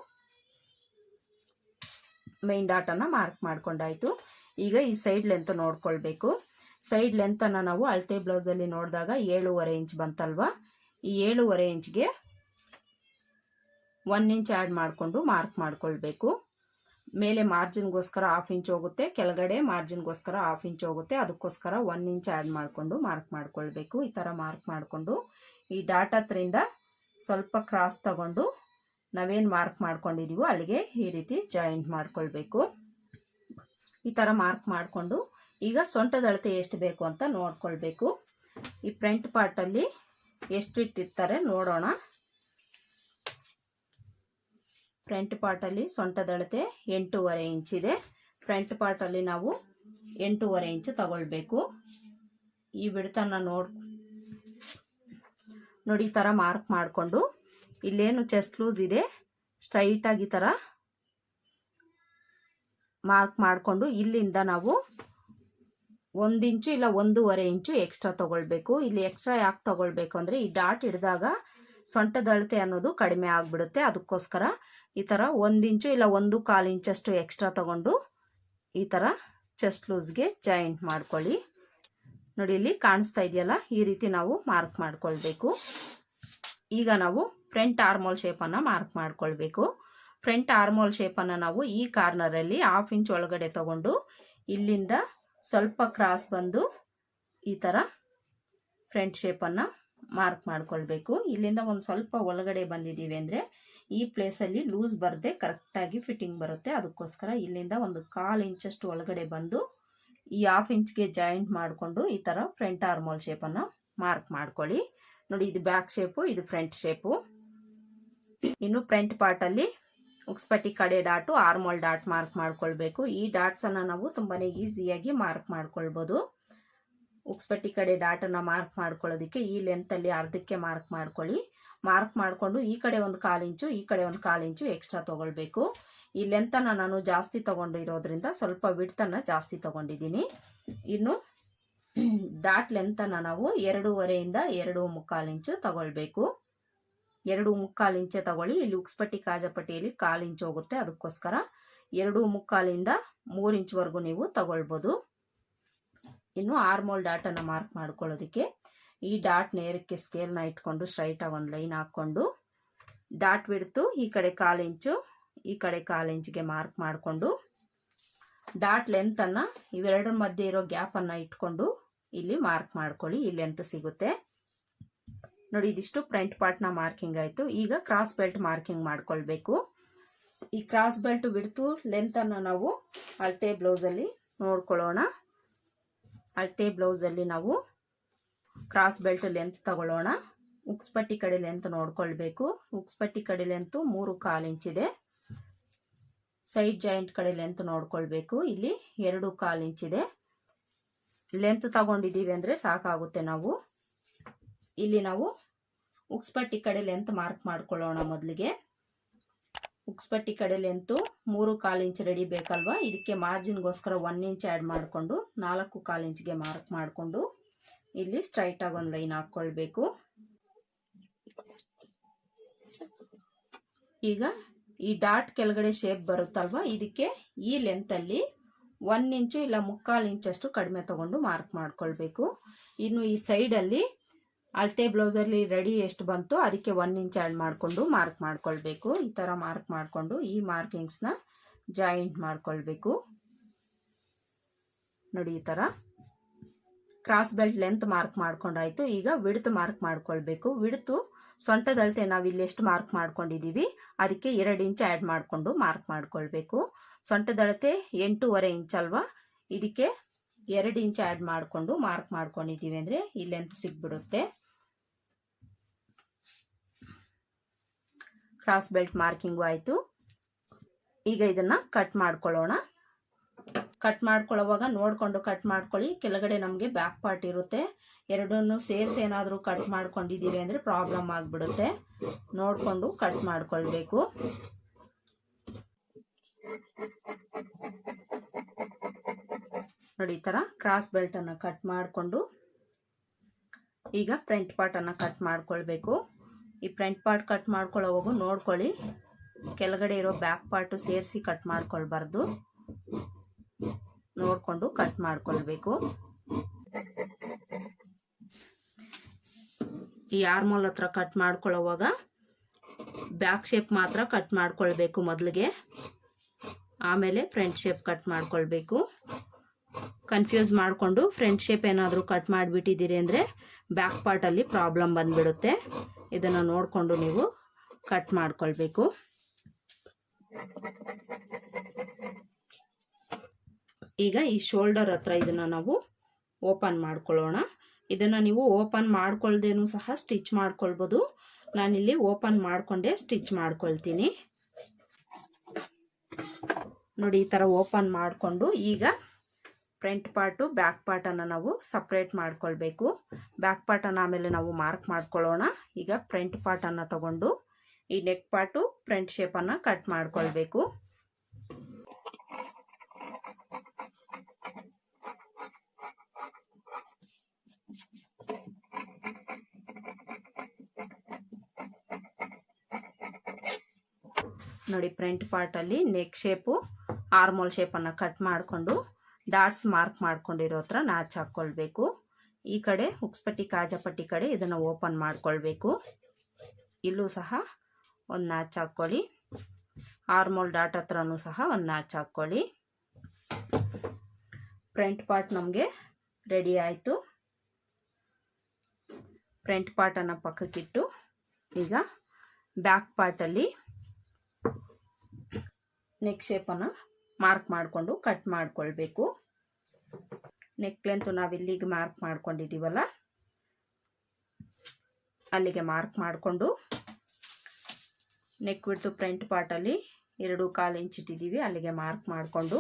ಮೈನ್ ಡಾಟನ್ನು ಮಾರ್ಕ್ ಮಾಡ್ಕೊಂಡಾಯ್ತು. ಈಗ ಈ ಸೈಡ್ ಲೆಂತ್ ನೋಡ್ಕೊಳ್ಬೇಕು. ಸೈಡ್ ಲೆಂತನ್ನು ನಾವು ಅಳತೆ ಬ್ಲೌಸಲ್ಲಿ ನೋಡಿದಾಗ ಏಳೂವರೆ ಇಂಚ್ ಬಂತಲ್ವಾ? ಈ ಏಳೂವರೆ ಇಂಚ್ಗೆ ಒನ್ ಇಂಚ್ ಆ್ಯಡ್ ಮಾಡಿಕೊಂಡು ಮಾರ್ಕ್ ಮಾಡ್ಕೊಳ್ಬೇಕು. ಮೇಲೆ ಮಾರ್ಜಿನ್ಗೋಸ್ಕರ ಹಾಫ್ ಇಂಚ್ ಹೋಗುತ್ತೆ, ಕೆಳಗಡೆ ಮಾರ್ಜಿನ್ಗೋಸ್ಕರ ಹಾಫ್ ಇಂಚ್ ಹೋಗುತ್ತೆ. ಅದಕ್ಕೋಸ್ಕರ ಒನ್ ಇಂಚ್ ಆ್ಯಡ್ ಮಾಡಿಕೊಂಡು ಮಾರ್ಕ್ ಮಾಡ್ಕೊಳ್ಬೇಕು. ಈ ಥರ ಮಾರ್ಕ್ ಮಾಡಿಕೊಂಡು ಈ ಡಾಟ್ ಹತ್ರಿಂದ ಸ್ವಲ್ಪ ಕ್ರಾಸ್ ತಗೊಂಡು ನಾವೇನು ಮಾರ್ಕ್ ಮಾಡ್ಕೊಂಡಿದ್ದೀವೋ ಅಲ್ಲಿಗೆ ಈ ರೀತಿ ಜಾಯಿಂಟ್ ಮಾಡ್ಕೊಳ್ಬೇಕು. ಈ ಥರ ಮಾರ್ಕ್ ಮಾಡಿಕೊಂಡು ಈಗ ಸೊಂಟದ ಅಳತೆ ಎಷ್ಟು ಬೇಕು ಅಂತ ನೋಡ್ಕೊಳ್ಬೇಕು. ಈ ಫ್ರಂಟ್ ಪಾರ್ಟಲ್ಲಿ ಎಷ್ಟು ಇಟ್ಟಿರ್ತಾರೆ ನೋಡೋಣ. ಫ್ರಂಟ್ ಪಾರ್ಟಲ್ಲಿ ಸೊಂಟದ ಅಳತೆ ಎಂಟೂವರೆ ಇಂಚ್ ಇದೆ. ಫ್ರಂಟ್ ಪಾರ್ಟಲ್ಲಿ ನಾವು ಎಂಟೂವರೆ ಇಂಚು ತಗೊಳ್ಬೇಕು. ಈ ಬಿಡ್ತನ ನೋಡ್ ನೋಡಿ ಈ ಥರ ಮಾರ್ಕ್ ಮಾಡಿಕೊಂಡು. ಇಲ್ಲೇನು ಚೆಸ್ಟ್ ಲೂಸ್ ಇದೆ. ಸ್ಟ್ರೈಟಾಗಿ ಈ ಥರ ಮಾರ್ಕ್ ಮಾಡಿಕೊಂಡು ಇಲ್ಲಿಂದ ನಾವು ಒಂದು ಇಂಚು ಇಲ್ಲ ಒಂದೂವರೆ ಇಂಚು ಎಕ್ಸ್ಟ್ರಾ ತಗೊಳ್ಬೇಕು. ಇಲ್ಲಿ ಎಕ್ಸ್ಟ್ರಾ ಯಾಕೆ ತಗೊಳ್ಬೇಕು ಅಂದರೆ ಈ ಡಾಟ್ ಹಿಡಿದಾಗ ಸೊಂಟದ ಅಳತೆ ಅನ್ನೋದು ಕಡಿಮೆ ಆಗಿಬಿಡುತ್ತೆ. ಅದಕ್ಕೋಸ್ಕರ ಈ ಥರ ಒಂದು ಇಂಚು ಇಲ್ಲ ಒಂದು ಕಾಲು ಇಂಚಷ್ಟು ಎಕ್ಸ್ಟ್ರಾ ತಗೊಂಡು ಈ ಥರ ಚೆಸ್ಟ್ ಲೂಸ್ಗೆ ಜಾಯಿಂಟ್ ಮಾಡ್ಕೊಳ್ಳಿ. ನೋಡಿ, ಇಲ್ಲಿ ಕಾಣಿಸ್ತಾ ಇದೆಯಲ್ಲ, ಈ ರೀತಿ ನಾವು ಮಾರ್ಕ್ ಮಾಡ್ಕೊಳ್ಬೇಕು. ಈಗ ನಾವು ಫ್ರಂಟ್ ಆರ್ಮೋಲ್ ಶೇಪನ್ನು ಮಾರ್ಕ್ ಮಾಡ್ಕೊಳ್ಬೇಕು. ಫ್ರಂಟ್ ಆರ್ಮೋಲ್ ಶೇಪನ್ನು ನಾವು ಈ ಕಾರ್ನರಲ್ಲಿ ಹಾಫ್ ಇಂಚ್ ಒಳಗಡೆ ತಗೊಂಡು ಇಲ್ಲಿಂದ ಸ್ವಲ್ಪ ಕ್ರಾಸ್ ಬಂದು ಈ ಥರ ಫ್ರಂಟ್ ಶೇಪನ್ನು ಮಾರ್ಕ್ ಮಾಡ್ಕೊಳ್ಬೇಕು. ಇಲ್ಲಿಂದ ಒಂದು ಸ್ವಲ್ಪ ಒಳಗಡೆ ಬಂದಿದ್ದೀವಿ ಅಂದರೆ ಈ ಪ್ಲೇಸಲ್ಲಿ ಲೂಸ್ ಬರದೆ ಕರೆಕ್ಟಾಗಿ ಫಿಟ್ಟಿಂಗ್ ಬರುತ್ತೆ. ಅದಕ್ಕೋಸ್ಕರ ಇಲ್ಲಿಂದ ಒಂದು ಕಾಲು ಇಂಚಷ್ಟು ಒಳಗಡೆ ಬಂದು ಈ ಹಾಫ್ ಇಂಚ್ಗೆ ಜಾಯಿಂಟ್ ಮಾಡಿಕೊಂಡು ಈ ಥರ ಫ್ರಂಟ್ ಆರ್ಮೋಲ್ ಶೇಪನ್ನು ಮಾರ್ಕ್ ಮಾಡ್ಕೊಳ್ಳಿ. ನೋಡಿ, ಇದು ಬ್ಯಾಕ್ ಶೇಪು ಇದು ಫ್ರಂಟ್ ಶೇಪು ಇನ್ನು ಫ್ರಂಟ್ ಪಾರ್ಟಲ್ಲಿ ಉಕ್ಸ್ಪಟ್ಟಿ ಕಡೆ ಡಾಟು ಆರ್ಮೋಲ್ ಡಾಟ್ ಮಾರ್ಕ್ ಮಾಡ್ಕೊಳ್ಬೇಕು. ಈ ಡಾಟ್ಸನ್ನು ನಾವು ತುಂಬಾ ಈಸಿಯಾಗಿ ಮಾರ್ಕ್ ಮಾಡ್ಕೊಳ್ಬೋದು. ಉಕ್ಸ್ಪಟ್ಟಿ ಕಡೆ ಡಾಟನ್ನು ಮಾರ್ಕ್ ಮಾಡ್ಕೊಳ್ಳೋದಕ್ಕೆ ಈ ಲೆಂತಲ್ಲಿ ಅರ್ಧಕ್ಕೆ ಮಾರ್ಕ್ ಮಾಡ್ಕೊಳ್ಳಿ. ಮಾರ್ಕ್ ಮಾಡಿಕೊಂಡು ಈ ಕಡೆ ಒಂದು ಕಾಲು ಇಂಚು, ಈ ಕಡೆ ಒಂದು ಕಾಲು ಇಂಚು ಎಕ್ಸ್ಟ್ರಾ ತೊಗೊಳ್ಬೇಕು. ಈ ಲೆಂತನ್ನು ನಾನು ಜಾಸ್ತಿ ತೊಗೊಂಡಿರೋದ್ರಿಂದ ಸ್ವಲ್ಪ ವಿಡ್ತನ್ನು ಜಾಸ್ತಿ ತೊಗೊಂಡಿದ್ದೀನಿ. ಇನ್ನು ಡಾಟ್ ಲೆಂತನ್ನು ನಾವು ಎರಡೂವರೆಯಿಂದ ಎರಡು ಮುಕ್ಕಾಲು ಇಂಚು ತಗೊಳ್ಬೇಕು. ಎರಡು ಮುಕ್ಕಾಲು ಇಂಚೆ ತಗೊಳ್ಳಿ. ಇಲ್ಲಿ ಉಕ್ಸ್ಪಟ್ಟಿ ಕಾಜಪಟ್ಟಿಯಲ್ಲಿ ಕಾಲು ಇಂಚು ಹೋಗುತ್ತೆ. ಅದಕ್ಕೋಸ್ಕರ ಎರಡು ಮುಕ್ಕಾಲಿಂದ ಮೂರು ಇಂಚ್ವರೆಗೂ ನೀವು ತಗೊಳ್ಬೋದು. ಇನ್ನು ಆರ್ಮೋಲ್ ಡಾಟನ್ನು ಮಾರ್ಕ್ ಮಾಡ್ಕೊಳ್ಳೋದಕ್ಕೆ ಈ ಡಾಟ್ ನೇರಕ್ಕೆ ಸ್ಕೇಲ್ನ ಇಟ್ಕೊಂಡು ಸ್ಟ್ರೈಟಾಗಿ ಒಂದು ಲೈನ್ ಹಾಕ್ಕೊಂಡು ಡಾಟ್ ಬಿಡ್ತು ಈ ಕಡೆ ಕಾಲು ಇಂಚು, ಈ ಕಡೆ ಕಾಲು ಇಂಚಿಗೆ ಮಾರ್ಕ್ ಮಾಡಿಕೊಂಡು ಡಾಟ್ ಲೆಂತನ್ನು ಇವೆರಡರ ಮಧ್ಯೆ ಇರೋ ಗ್ಯಾಪನ್ನು ಇಟ್ಕೊಂಡು ಇಲ್ಲಿ ಮಾರ್ಕ್ ಮಾಡ್ಕೊಳ್ಳಿ, ಇಲ್ಲಿ ಲೆಂತ್ ಸಿಗುತ್ತೆ. ನೋಡಿ, ಇದಿಷ್ಟು ಫ್ರಂಟ್ ಪಾರ್ಟ್ನ ಮಾರ್ಕಿಂಗ್ ಆಯಿತು. ಈಗ ಕ್ರಾಸ್ ಬೆಲ್ಟ್ ಮಾರ್ಕಿಂಗ್ ಮಾಡ್ಕೊಳ್ಬೇಕು. ಈ ಕ್ರಾಸ್ ಬೆಲ್ಟ್ ಬಿಡ್ತು ಲೆಂತನ್ನು ನಾವು ಅಳತೆ ಬ್ಲೌಸಲ್ಲಿ ನೋಡ್ಕೊಳ್ಳೋಣ. ಅಳತೆ ಬ್ಲೌಸಲ್ಲಿ ನಾವು ಕ್ರಾಸ್ ಬೆಲ್ಟ್ ಲೆಂತ್ ತಗೊಳ್ಳೋಣ. ಉಕ್ಸ್ಪಟ್ಟಿ ಕಡೆ ಲೆಂತ್ ನೋಡ್ಕೊಳ್ಬೇಕು. ಉಕ್ಸ್ಪಟ್ಟಿ ಕಡೆ ಲೆಂತ್ ಮೂರು ಕಾಲು ಇಂಚಿದೆ ಸೈಡ್ ಜಾಯಿಂಟ್ ಕಡೆ ಲೆಂತ್ ನೋಡ್ಕೊಳ್ಬೇಕು. ಇಲ್ಲಿ ಎರಡು ಕಾಲು ಇಂಚಿದೆ ಲೆಂತ್ ತಗೊಂಡಿದ್ದೀವಿ ಅಂದರೆ ಸಾಕಾಗುತ್ತೆ ನಾವು. ಇಲ್ಲಿ ನಾವು ಉಕ್ಸ್ಪಟ್ಟಿ ಕಡೆ ಲೆಂತ್ ಮಾರ್ಕ್ ಮಾಡ್ಕೊಳ್ಳೋಣ ಮೊದಲಿಗೆ. ಉಕ್ಸ್ಪಟ್ಟಿ ಕಡೆ ಅಂತೂ ಮೂರು ಕಾಲು ಇಂಚ್ ರೆಡಿ ಬೇಕಲ್ವಾ? ಇದಕ್ಕೆ ಮಾರ್ಜಿನ್ಗೋಸ್ಕರ ಒನ್ ಇಂಚ್ ಆ್ಯಡ್ ಮಾಡಿಕೊಂಡು ನಾಲ್ಕು ಕಾಲು ಇಂಚ್ಗೆ ಮಾರ್ಕ್ ಮಾಡಿಕೊಂಡು ಇಲ್ಲಿ ಸ್ಟ್ರೈಟಾಗಿ ಒಂದು ಲೈನ್ ಹಾಕ್ಕೊಳ್ಬೇಕು ಈಗ ಈ ಡಾಟ್ ಕೆಳಗಡೆ ಶೇಪ್ ಬರುತ್ತಲ್ವಾ? ಇದಕ್ಕೆ ಈ ಲೆಂತಲ್ಲಿ ಒನ್ ಇಂಚು ಇಲ್ಲ ಮುಕ್ಕಾಲು ಇಂಚಷ್ಟು ಕಡಿಮೆ ತಗೊಂಡು ಮಾರ್ಕ್ ಮಾಡ್ಕೊಳ್ಬೇಕು. ಇನ್ನು ಈ ಸೈಡಲ್ಲಿ ಅಳತೆ ಬ್ಲೌಸಲ್ಲಿ ರೆಡಿ ಎಷ್ಟು ಬಂತು ಅದಕ್ಕೆ ಒನ್ ಇಂಚ್ ಆ್ಯಡ್ ಮಾಡಿಕೊಂಡು ಮಾರ್ಕ್ ಮಾಡ್ಕೊಳ್ಬೇಕು. ಈ ಥರ ಮಾರ್ಕ್ ಮಾಡಿಕೊಂಡು ಈ ಮಾರ್ಕಿಂಗ್ಸ್ನ ಜಾಯಿಂಟ್ ಮಾಡ್ಕೊಳ್ಬೇಕು. ನೋಡಿ ಈ ಥರ ಕ್ರಾಸ್ ಬೆಲ್ಟ್ ಲೆಂತ್ ಮಾರ್ಕ್ ಮಾಡ್ಕೊಂಡಾಯ್ತು. ಈಗ ವಿಡ್ತು ಮಾರ್ಕ್ ಮಾಡ್ಕೊಳ್ಬೇಕು. ವಿಡ್ತು ಸೊಂಟದಳತೆ ನಾವು ಇಲ್ಲಿ ಎಷ್ಟು ಮಾರ್ಕ್ ಮಾಡ್ಕೊಂಡಿದ್ದೀವಿ ಅದಕ್ಕೆ ಎರಡು ಇಂಚ್ ಆ್ಯಡ್ ಮಾಡಿಕೊಂಡು ಮಾರ್ಕ್ ಮಾಡ್ಕೊಳ್ಬೇಕು. ಸೊಂಟದಳತೆ ಎಂಟೂವರೆ ಇಂಚ್ ಅಲ್ವಾ? ಇದಕ್ಕೆ ಎರಡು ಇಂಚ್ ಆ್ಯಡ್ ಮಾಡಿಕೊಂಡು ಮಾರ್ಕ್ ಮಾಡ್ಕೊಂಡಿದ್ದೀವಿ ಅಂದರೆ ಈ ಲೆಂತ್ ಸಿಗ್ಬಿಡುತ್ತೆ. ಕ್ರಾಸ್ ಬೆಲ್ಟ್ ಮಾರ್ಕಿಂಗು ಆಯಿತು. ಈಗ ಇದನ್ನ ಕಟ್ ಮಾಡ್ಕೊಳ್ಳೋಣ. ಕಟ್ ಮಾಡ್ಕೊಳ್ಳೋವಾಗ ನೋಡಿಕೊಂಡು ಕಟ್ ಮಾಡ್ಕೊಳ್ಳಿ. ಕೆಳಗಡೆ ನಮಗೆ ಬ್ಯಾಕ್ ಪಾರ್ಟ್ ಇರುತ್ತೆ. ಎರಡನ್ನೂ ಸೇರಿಸಿ ಏನಾದರೂ ಕಟ್ ಮಾಡ್ಕೊಂಡಿದ್ದೀರಿ ಅಂದರೆ ಪ್ರಾಬ್ಲಮ್ ಆಗಿಬಿಡುತ್ತೆ. ನೋಡಿಕೊಂಡು ಕಟ್ ಮಾಡ್ಕೊಳ್ಬೇಕು. ನೋಡಿ ಈ ಥರ ಕ್ರಾಸ್ ಬೆಲ್ಟನ್ನು ಕಟ್ ಮಾಡಿಕೊಂಡು ಈಗ ಫ್ರಂಟ್ ಪಾರ್ಟನ್ನು ಕಟ್ ಮಾಡ್ಕೊಳ್ಬೇಕು. ಈ ಫ್ರಂಟ್ ಪಾರ್ಟ್ ಕಟ್ ಮಾಡ್ಕೊಳ್ಳೋವಾಗ ನೋಡ್ಕೊಳ್ಳಿ. ಕೆಳಗಡೆ ಇರೋ ಬ್ಯಾಕ್ ಪಾರ್ಟು ಸೇರಿಸಿ ಕಟ್ ಮಾಡ್ಕೊಳ್ಬಾರ್ದು. ನೋಡಿಕೊಂಡು ಕಟ್ ಮಾಡ್ಕೊಳ್ಬೇಕು. ಈ ಆರ್ಮೋಲ್ ಹತ್ರ ಕಟ್ ಮಾಡ್ಕೊಳ್ಳೋವಾಗ ಬ್ಯಾಕ್ ಶೇಪ್ ಮಾತ್ರ ಕಟ್ ಮಾಡ್ಕೊಳ್ಬೇಕು ಮೊದಲಿಗೆ. ಆಮೇಲೆ ಫ್ರಂಟ್ ಶೇಪ್ ಕಟ್ ಮಾಡ್ಕೊಳ್ಬೇಕು. ಕನ್ಫ್ಯೂಸ್ ಮಾಡಿಕೊಂಡು ಫ್ರಂಟ್ ಶೇಪ್ ಏನಾದರೂ ಕಟ್ ಮಾಡಿಬಿಟ್ಟಿದ್ದೀರಿ ಅಂದರೆ ಬ್ಯಾಕ್ ಪಾರ್ಟಲ್ಲಿ ಪ್ರಾಬ್ಲಮ್ ಬಂದುಬಿಡುತ್ತೆ. ಇದನ್ನು ನೋಡಿಕೊಂಡು ನೀವು ಕಟ್ ಮಾಡಿಕೊಳ್ಬೇಕು. ಈಗ ಈ ಶೋಲ್ಡರ್ ಹತ್ರ ಇದನ್ನು ನಾವು ಓಪನ್ ಮಾಡ್ಕೊಳ್ಳೋಣ. ಇದನ್ನು ನೀವು ಓಪನ್ ಮಾಡ್ಕೊಳ್ದೇನೂ ಸಹ ಸ್ಟಿಚ್ ಮಾಡ್ಕೊಳ್ಬೋದು. ನಾನಿಲ್ಲಿ ಓಪನ್ ಮಾಡಿಕೊಂಡೇ ಸ್ಟಿಚ್ ಮಾಡ್ಕೊಳ್ತೀನಿ. ನೋಡಿ, ಈ ಥರ ಓಪನ್ ಮಾಡಿಕೊಂಡು ಈಗ ಫ್ರಂಟ್ ಪಾರ್ಟು ಬ್ಯಾಕ್ ಪಾರ್ಟನ್ನು ನಾವು ಸಪ್ರೇಟ್ ಮಾಡ್ಕೊಳ್ಬೇಕು. ಬ್ಯಾಕ್ ಪಾರ್ಟನ್ನು ಆಮೇಲೆ ನಾವು ಮಾರ್ಕ್ ಮಾಡ್ಕೊಳ್ಳೋಣ. ಈಗ ಫ್ರಂಟ್ ಪಾರ್ಟನ್ನು ತಗೊಂಡು ಈ ನೆಕ್ ಪಾರ್ಟು ಫ್ರಂಟ್ ಶೇಪನ್ನು ಕಟ್ ಮಾಡ್ಕೊಳ್ಬೇಕು. ನೋಡಿ, ಫ್ರಂಟ್ ಪಾರ್ಟಲ್ಲಿ ನೆಕ್ ಶೇಪು, ಆರ್ಮೋಲ್ ಶೇಪನ್ನು ಕಟ್ ಮಾಡಿಕೊಂಡು ಡಾಟ್ಸ್ ಮಾರ್ಕ್ ಮಾಡ್ಕೊಂಡಿರೋ ಹತ್ರ ನಾಚ್ ಹಾಕ್ಕೊಳ್ಬೇಕು ಈ ಕಡೆ ಉಕ್ಸ್ಪಟ್ಟಿ, ಕಾಜಪಟ್ಟಿ ಕಡೆ ಇದನ್ನು ಓಪನ್ ಮಾಡ್ಕೊಳ್ಬೇಕು. ಇಲ್ಲೂ ಸಹ ಒಂದು ನಾಚ್ ಹಾಕ್ಕೊಳ್ಳಿ. ಆರ್ಮೋಲ್ ಡಾಟ್ ಹತ್ರನೂ ಸಹ ಒಂದು ನಾಚ್ ಹಾಕ್ಕೊಳ್ಳಿ. ಫ್ರಂಟ್ ಪಾರ್ಟ್ ನಮಗೆ ರೆಡಿ ಆಯಿತು. ಫ್ರಂಟ್ ಪಾರ್ಟನ್ನು ಪಕ್ಕಕ್ಕಿಟ್ಟು ಈಗ ಬ್ಯಾಕ್ ಪಾರ್ಟಲ್ಲಿ ನೆಕ್ ಶೇಪನ್ನು ಮಾರ್ಕ್ ಮಾಡಿಕೊಂಡು ಕಟ್ ಮಾಡಿಕೊಳ್ಬೇಕು. ನೆಕ್ ಲೆಂತು ನಾವು ಇಲ್ಲಿಗೆ ಮಾರ್ಕ್ ಮಾಡ್ಕೊಂಡಿದ್ದೀವಲ್ಲ ಅಲ್ಲಿಗೆ ಮಾರ್ಕ್ ಮಾಡಿಕೊಂಡು ನೆಕ್ ಬಿಡ್ತು ಫ್ರಂಟ್ ಪಾರ್ಟಲ್ಲಿ ಎರಡು ಕಾಲು ಇಂಚ್ ಇಟ್ಟಿದ್ದೀವಿ ಅಲ್ಲಿಗೆ ಮಾರ್ಕ್ ಮಾಡಿಕೊಂಡು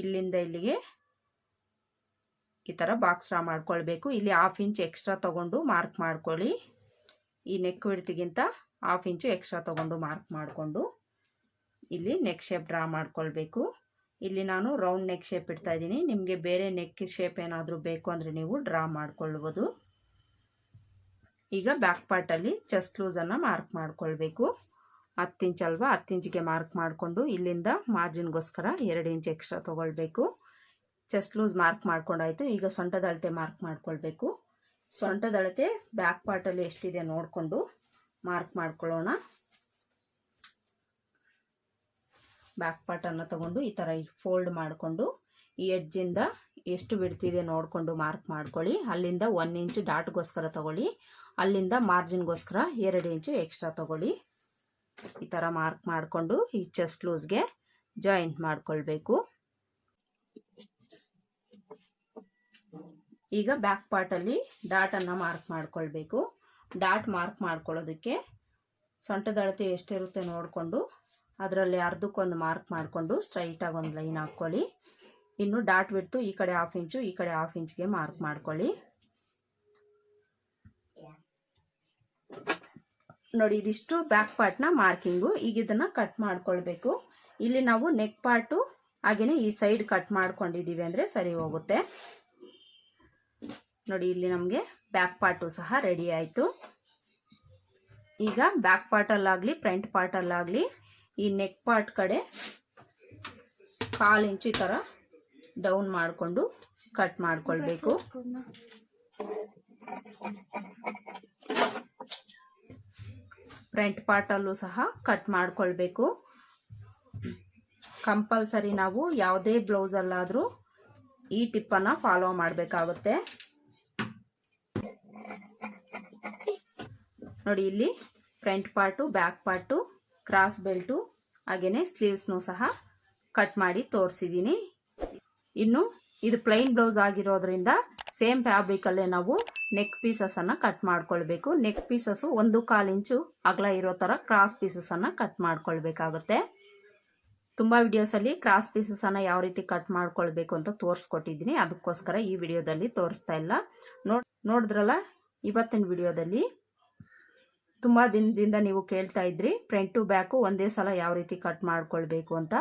ಇಲ್ಲಿಂದ ಇಲ್ಲಿಗೆ ಈ ಥರ ಬಾಕ್ಸ್ ಡ್ರಾ ಮಾಡ್ಕೊಳ್ಬೇಕು. ಇಲ್ಲಿ ಹಾಫ್ ಇಂಚ್ ಎಕ್ಸ್ಟ್ರಾ ತೊಗೊಂಡು ಮಾರ್ಕ್ ಮಾಡ್ಕೊಳ್ಳಿ. ಈ ನೆಕ್ ವಿಡ್ತಿಗಿಂತ ಹಾಫ್ ಇಂಚು ಎಕ್ಸ್ಟ್ರಾ ತೊಗೊಂಡು ಮಾರ್ಕ್ ಮಾಡಿಕೊಂಡು. ಇಲ್ಲಿ ನೆಕ್ ಶೇಪ್ ಡ್ರಾ ಮಾಡ್ಕೊಳ್ಬೇಕು. ಇಲ್ಲಿ ನಾನು ರೌಂಡ್ ನೆಕ್ ಶೇಪ್ ಇಡ್ತಾ ಇದ್ದೀನಿ. ನಿಮಗೆ ಬೇರೆ ನೆಕ್ ಶೇಪ್ ಏನಾದರೂ ಬೇಕು ಅಂದರೆ ನೀವು ಡ್ರಾ ಮಾಡ್ಕೊಳ್ಬೋದು. ಈಗ ಬ್ಯಾಕ್ ಪಾರ್ಟಲ್ಲಿ ಚೆಸ್ಟ್ ಲೂಸನ್ನು ಮಾರ್ಕ್ ಮಾಡ್ಕೊಳ್ಬೇಕು. ಹತ್ತು ಇಂಚ್ ಅಲ್ವಾ? ಹತ್ತು ಇಂಚಿಗೆ ಮಾರ್ಕ್ ಮಾಡಿಕೊಂಡು ಇಲ್ಲಿಂದ ಮಾರ್ಜಿನ್ಗೋಸ್ಕರ ಎರಡು ಇಂಚ್ ಎಕ್ಸ್ಟ್ರಾ ತೊಗೊಳ್ಬೇಕು. ಚೆಸ್ಟ್ ಲೂಸ್ ಮಾರ್ಕ್ ಮಾಡ್ಕೊಂಡಾಯಿತು. ಈಗ ಸೊಂಟದ ಅಳತೆ ಮಾರ್ಕ್ ಮಾಡ್ಕೊಳ್ಬೇಕು. ಸೊಂಟದ ಅಳತೆ ಬ್ಯಾಕ್ ಪಾರ್ಟಲ್ಲಿ ಎಷ್ಟಿದೆ ನೋಡಿಕೊಂಡು ಮಾರ್ಕ್ ಮಾಡ್ಕೊಳ್ಳೋಣ. ಬ್ಯಾಕ್ ಪಾರ್ಟನ್ನು ತಗೊಂಡು ಈ ಥರ ಫೋಲ್ಡ್ ಮಾಡಿಕೊಂಡು ಈ ಎಡ್ಜಿಂದ ಎಷ್ಟು ಬಿಡ್ತಿದೆ ನೋಡಿಕೊಂಡು ಮಾರ್ಕ್ ಮಾಡ್ಕೊಳ್ಳಿ. ಅಲ್ಲಿಂದ ಒನ್ ಇಂಚು ಡಾಟ್ಗೋಸ್ಕರ ತಗೊಳ್ಳಿ. ಅಲ್ಲಿಂದ ಮಾರ್ಜಿನ್ಗೋಸ್ಕರ ಎರಡು ಇಂಚು ಎಕ್ಸ್ಟ್ರಾ ತಗೊಳ್ಳಿ. ಈ ಥರ ಮಾರ್ಕ್ ಮಾಡಿಕೊಂಡು ಈ ಚೆಸ್ಟ್ ಲೂಸ್ಗೆ ಜಾಯಿಂಟ್ ಮಾಡಿಕೊಳ್ಬೇಕು. ಈಗ ಬ್ಯಾಕ್ ಪಾರ್ಟಲ್ಲಿ ಡಾಟನ್ನು ಮಾರ್ಕ್ ಮಾಡಿಕೊಳ್ಬೇಕು. ಡಾಟ್ ಮಾರ್ಕ್ ಮಾಡ್ಕೊಳ್ಳೋದಕ್ಕೆ ಸೊಂಟದ ಅಳತೆ ಎಷ್ಟಿರುತ್ತೆ ನೋಡಿಕೊಂಡು ಅದರಲ್ಲಿ ಅರ್ಧಕ್ಕೊಂದು ಮಾರ್ಕ್ ಮಾಡಿಕೊಂಡು ಸ್ಟ್ರೈಟಾಗಿ ಒಂದು ಲೈನ್ ಹಾಕ್ಕೊಳ್ಳಿ. ಇನ್ನು ಡಾಟ್ ಬಿಡ್ತು ಈ ಕಡೆ ಹಾಫ್ ಇಂಚು ಈ ಕಡೆ ಹಾಫ್ ಇಂಚ್ಗೆ ಮಾರ್ಕ್ ಮಾಡ್ಕೊಳ್ಳಿ. ನೋಡಿ, ಇದಿಷ್ಟು ಬ್ಯಾಕ್ ಪಾರ್ಟ್ನ ಮಾರ್ಕಿಂಗು ಈಗ ಇದನ್ನು ಕಟ್ ಮಾಡ್ಕೊಳ್ಬೇಕು. ಇಲ್ಲಿ ನಾವು ನೆಕ್ ಪಾರ್ಟು ಹಾಗೆಯೇ ಈ ಸೈಡ್ ಕಟ್ ಮಾಡ್ಕೊಂಡಿದ್ದೀವಿ ಅಂದರೆ ಸರಿ ಹೋಗುತ್ತೆ. ನೋಡಿ, ಇಲ್ಲಿ ನಮಗೆ ಬ್ಯಾಕ್ ಪಾರ್ಟು ಸಹ ರೆಡಿ ಆಯಿತು. ಈಗ ಬ್ಯಾಕ್ ಪಾರ್ಟಲ್ಲಾಗಲಿ ಫ್ರಂಟ್ ಪಾರ್ಟಲ್ಲಾಗಲಿ ಈ ನೆಕ್ ಪಾರ್ಟ್ ಕಡೆ ಕಾಲು ಇಂಚು ಈ ಥರ ಡೌನ್ ಮಾಡಿಕೊಂಡು ಕಟ್ ಮಾಡ್ಕೊಳ್ಬೇಕು. ಫ್ರಂಟ್ ಪಾರ್ಟಲ್ಲೂ ಸಹ ಕಟ್ ಮಾಡ್ಕೊಳ್ಬೇಕು. ಕಂಪಲ್ಸರಿ ನಾವು ಯಾವುದೇ ಬ್ಲೌಸಲ್ಲಾದರೂ ಈ ಟಿಪ್ಪನ್ನು ಫಾಲೋ ಮಾಡಬೇಕಾಗುತ್ತೆ. ನೋಡಿ ಇಲ್ಲಿ front part back part cross belt ಹಾಗೆಯೇ ಸ್ಲೀವ್ಸ್ನೂ ಸಹ ಕಟ್ ಮಾಡಿ ತೋರಿಸಿದ್ದೀನಿ ಇನ್ನು ಇದು ಪ್ಲೈನ್ ಬ್ಲೌಸ್ ಆಗಿರೋದ್ರಿಂದ ಸೇಮ್ ಫ್ಯಾಬ್ರಿಕಲ್ಲೇ ನಾವು ನೆಕ್ ಪೀಸಸನ್ನು ಕಟ್ ಮಾಡ್ಕೊಳ್ಬೇಕು. ನೆಕ್ ಪೀಸಸ್ಸು ಒಂದು ಕಾಲು ಇಂಚು ಅಗಲ ಇರೋ ಥರ ಕ್ರಾಸ್ ಪೀಸಸನ್ನು ಕಟ್ ಮಾಡ್ಕೊಳ್ಬೇಕಾಗುತ್ತೆ. ತುಂಬ ವಿಡಿಯೋಸಲ್ಲಿ ಕ್ರಾಸ್ ಪೀಸಸನ್ನು ಯಾವ ರೀತಿ ಕಟ್ ಮಾಡ್ಕೊಳ್ಬೇಕು ಅಂತ ತೋರಿಸ್ಕೊಟ್ಟಿದ್ದೀನಿ ಅದಕ್ಕೋಸ್ಕರ ಈ ವಿಡಿಯೋದಲ್ಲಿ ತೋರಿಸ್ತಾ ಇಲ್ಲ. ನೋಡ್, ನೋಡಿದ್ರಲ್ಲ, ಇವತ್ತಿನ ವಿಡಿಯೋದಲ್ಲಿ ತುಂಬ ದಿನದಿಂದ ನೀವು ಕೇಳ್ತಾ ಇದ್ರಿ ಫ್ರಂಟ್ ಟು ಬ್ಯಾಕು ಒಂದೇ ಸಲ ಯಾವ ರೀತಿ ಕಟ್ ಮಾಡ್ಕೊಳ್ಬೇಕು ಅಂತ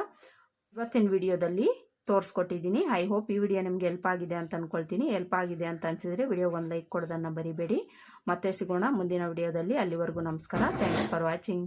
ಇವತ್ತಿನ ವಿಡಿಯೋದಲ್ಲಿ ತೋರಿಸ್ಕೊಟ್ಟಿದ್ದೀನಿ. ಐ ಹೋಪ್ ಈ ವಿಡಿಯೋ ನಿಮ್ಗೆ ಹೆಲ್ಪ್ ಆಗಿದೆ ಅಂತ ಅನ್ಕೊಳ್ತೀನಿ. ಹೆಲ್ಪ್ ಆಗಿದೆ ಅಂತ ಅನ್ಸಿದ್ರೆ ವಿಡಿಯೋ ಒಂದು ಲೈಕ್ ಕೊಡೋದನ್ನು ಬರಿಬೇಡಿ ಮತ್ತೆ ಸಿಗೋಣ ಮುಂದಿನ ವಿಡಿಯೋದಲ್ಲಿ. ಅಲ್ಲಿವರೆಗೂ ನಮಸ್ಕಾರ. Thanks for watching